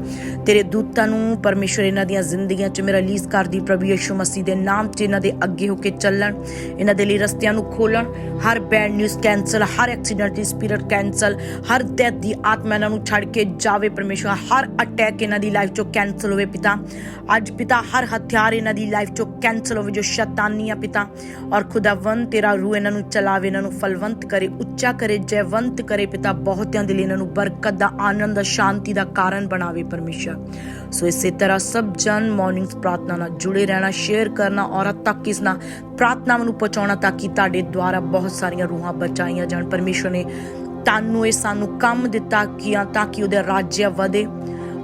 ਤੇਰੇ ਦੂਤਾਂ ਨੂੰ ਪਰਮੇਸ਼ਰ ਇਹਨਾਂ ਦੀਆਂ ਜ਼ਿੰਦਗੀਆਂ 'ਚ ਮੇਰਾ ਰਿਲੀਜ਼ ਕਰਦੀ, ਪ੍ਰਭੂ ਯਿਸੂ ਮਸੀਹ ਦੇ ਨਾਮ 'ਚ ਇਹਨਾਂ ਦੇ ਅੱਗੇ ਹੋ ਕੇ ਚੱਲਣ। ਇਹਨਾਂ ਦੇ ਲਈ ਰਸਤਿਆਂ ਨੂੰ ਖੋਲਣ। ਹਰ ਬੈਡ ਨਿਊਜ਼ ਕੈਨਸਲ ਹਰ ਐਕਸੀਡੈਂਟ ਦੀ ਸਪਿਰਿਟ ਕੈਨਸਲ ਹਰ ਡੈਥ ਦੀ ਆਤਮਾ ਇਹਨਾਂ ਨੂੰ ਛੱਡ ਕੇ ਜਾਵੇ ਪਰਮੇਸ਼ਰ। ਹਰ ਅਟੈਕ ਇਹਨਾਂ ਦੀ ਲਾਈਫ 'ਚੋਂ ਕੈਨਸਲ ਹੋਵੇ ਪਿਤਾ। ਅੱਜ ਪਿਤਾ ਹਰ ਹਥਿਆਰ ਇਹਨਾਂ ਦੀ ਲਾਈਫ 'ਚੋਂ ਕੈਨਸਲ ਹੋਵੇ ਜੋ ਸ਼ੈਤਾਨੀ ਆ ਪਿਤਾ। ਔਰ ਖੁਦਾਵੰ ਤੇਰਾ ਰੂਹ ਇਹਨਾਂ ਨੂੰ ਚਲਾਵੇ, ਇਹਨਾਂ ਨੂੰ ਫਲਵੰਤ ਕਰੇ, ਉੱਚਾ ਕਰੇ, ਜੈਵੰਤ ਕਰੇ ਪਿਤਾ। ਬਹੁਤਿਆਂ ਦੇ ਲਈ ਇਹਨਾਂ ਨੂੰ ਬਰਕਤ ਦਾ ਆਨੰਦ ਦਾ, ਸ਼ਾਂਤੀ ਦਾ ਕਾਰਨ ਬਣਾਵੇ ਪਰਮੇਸ਼ਰ। ਸੋ ਇਸੇ ਤਰ੍ਹਾਂ ਸਭ ਜਨ ਮਾਰਨਿੰਗਸ ਪ੍ਰਾਰਥਨਾ ਨਾਲ ਜੁੜੇ ਰਹਿਣਾ ਸ਼ੇਅਰ ਕਰਨਾ, ਔਰਤ ਤੱਕ ਇਸ ਨਾਲ ਪ੍ਰਾਰਥਨਾਵਾਂ ਨੂੰ ਪਹੁੰਚਾਉਣਾ, ਤਾਂ ਕਿ ਤੁਹਾਡੇ ਦੁਆਰਾ ਬਹੁਤ ਸਾਰੀਆਂ ਰੂਹਾਂ ਬਚਾਈਆਂ ਜਾਣ। ਪਰਮੇਸ਼ਰ ਨੇ ਤੁਹਾਨੂੰ ਇਹ ਸਾਨੂੰ ਕੰਮ ਦਿੱਤਾ ਕਿ ਤਾਂ ਕਿ ਉਹਦੇ ਰਾਜ ਵਧੇ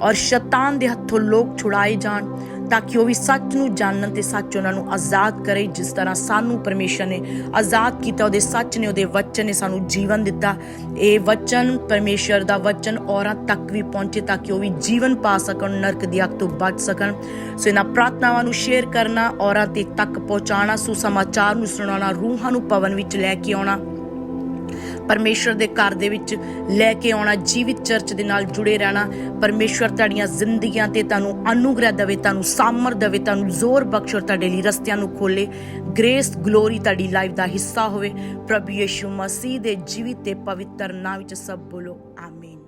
ਔਰ ਸ਼ੈਤਾਨ ਦੇ ਹੱਥੋਂ ਲੋਕ ਛੁਡਾਏ ਜਾਣ ਤਾਂ ਕਿ ਉਹ ਵੀ ਸੱਚ ਨੂੰ ਜਾਣਨ ਤੇ ਸੱਚ ਉਹਨਾਂ ਨੂੰ ਆਜ਼ਾਦ ਕਰੇ, ਜਿਸ ਤਰ੍ਹਾਂ ਸਾਨੂੰ ਪਰਮੇਸ਼ਰ ਨੇ ਆਜ਼ਾਦ ਕੀਤਾ, ਉਹਦੇ ਸੱਚ ਨੇ, ਉਹਦੇ ਵਚਨ ਨੇ ਸਾਨੂੰ ਜੀਵਨ ਦਿੱਤਾ। ਇਹ ਵਚਨ ਪਰਮੇਸ਼ਰ ਦਾ ਵਚਨ ਔਰਾਂ ਤੱਕ ਵੀ ਪਹੁੰਚੇ ਤਾਂ ਕਿ ਉਹ ਵੀ ਜੀਵਨ ਪਾ ਸਕਣ, ਨਰਕ ਦੀ ਅੱਗ ਤੋਂ ਬਚ ਸਕਣ। ਸੋ ਇਹਨਾਂ ਪ੍ਰਾਰਥਨਾਵਾਂ ਨੂੰ ਸ਼ੇਅਰ ਕਰਨਾ, ਔਰਾਂ ਤੇ ਤੱਕ ਪਹੁੰਚਾਉਣਾ, ਸੁਸਮਾਚਾਰ ਨੂੰ ਸੁਣਾਉਣਾ, ਰੂਹਾਂ ਨੂੰ ਪਵਨ ਵਿੱਚ ਲੈ ਕੇ ਆਉਣਾ। ਪਰਮੇਸ਼ਰ ਦੇ ਘਰ ਦੇ ਵਿੱਚ ਲੈ ਕੇ ਆਉਣਾ, ਜੀਵਿਤ ਚਰਚ ਦੇ ਨਾਲ ਜੁੜੇ ਰਹਿਣਾ। ਪਰਮੇਸ਼ਰ ਤੁਹਾਡੀਆਂ ਜ਼ਿੰਦਗੀਆਂ ਤੇ ਤੁਹਾਨੂੰ ਅਨੁਗ੍ਰਹਿ ਦੇਵੇ, ਤੁਹਾਨੂੰ ਸਾਮਰ ਦੇਵੇ, ਤੁਹਾਨੂੰ ਜ਼ੋਰ ਬਖਸ਼ ਤੁਹਾਡੇ ਲਈ ਰਸਤਿਆਂ ਨੂੰ ਖੋਲੇ ਗ੍ਰੇਸ ਗਲੋਰੀ ਤੁਹਾਡੀ ਲਾਈਫ ਦਾ ਹਿੱਸਾ ਹੋਵੇ। ਪ੍ਰਭੂ ਯਿਸੂ ਮਸੀਹ ਦੇ ਜੀਵਿਤ ਤੇ ਪਵਿੱਤਰ ਨਾਮ ਵਿੱਚ ਸਭ ਬੋਲੋ ਆਮੀਨ ਆਮੀਨ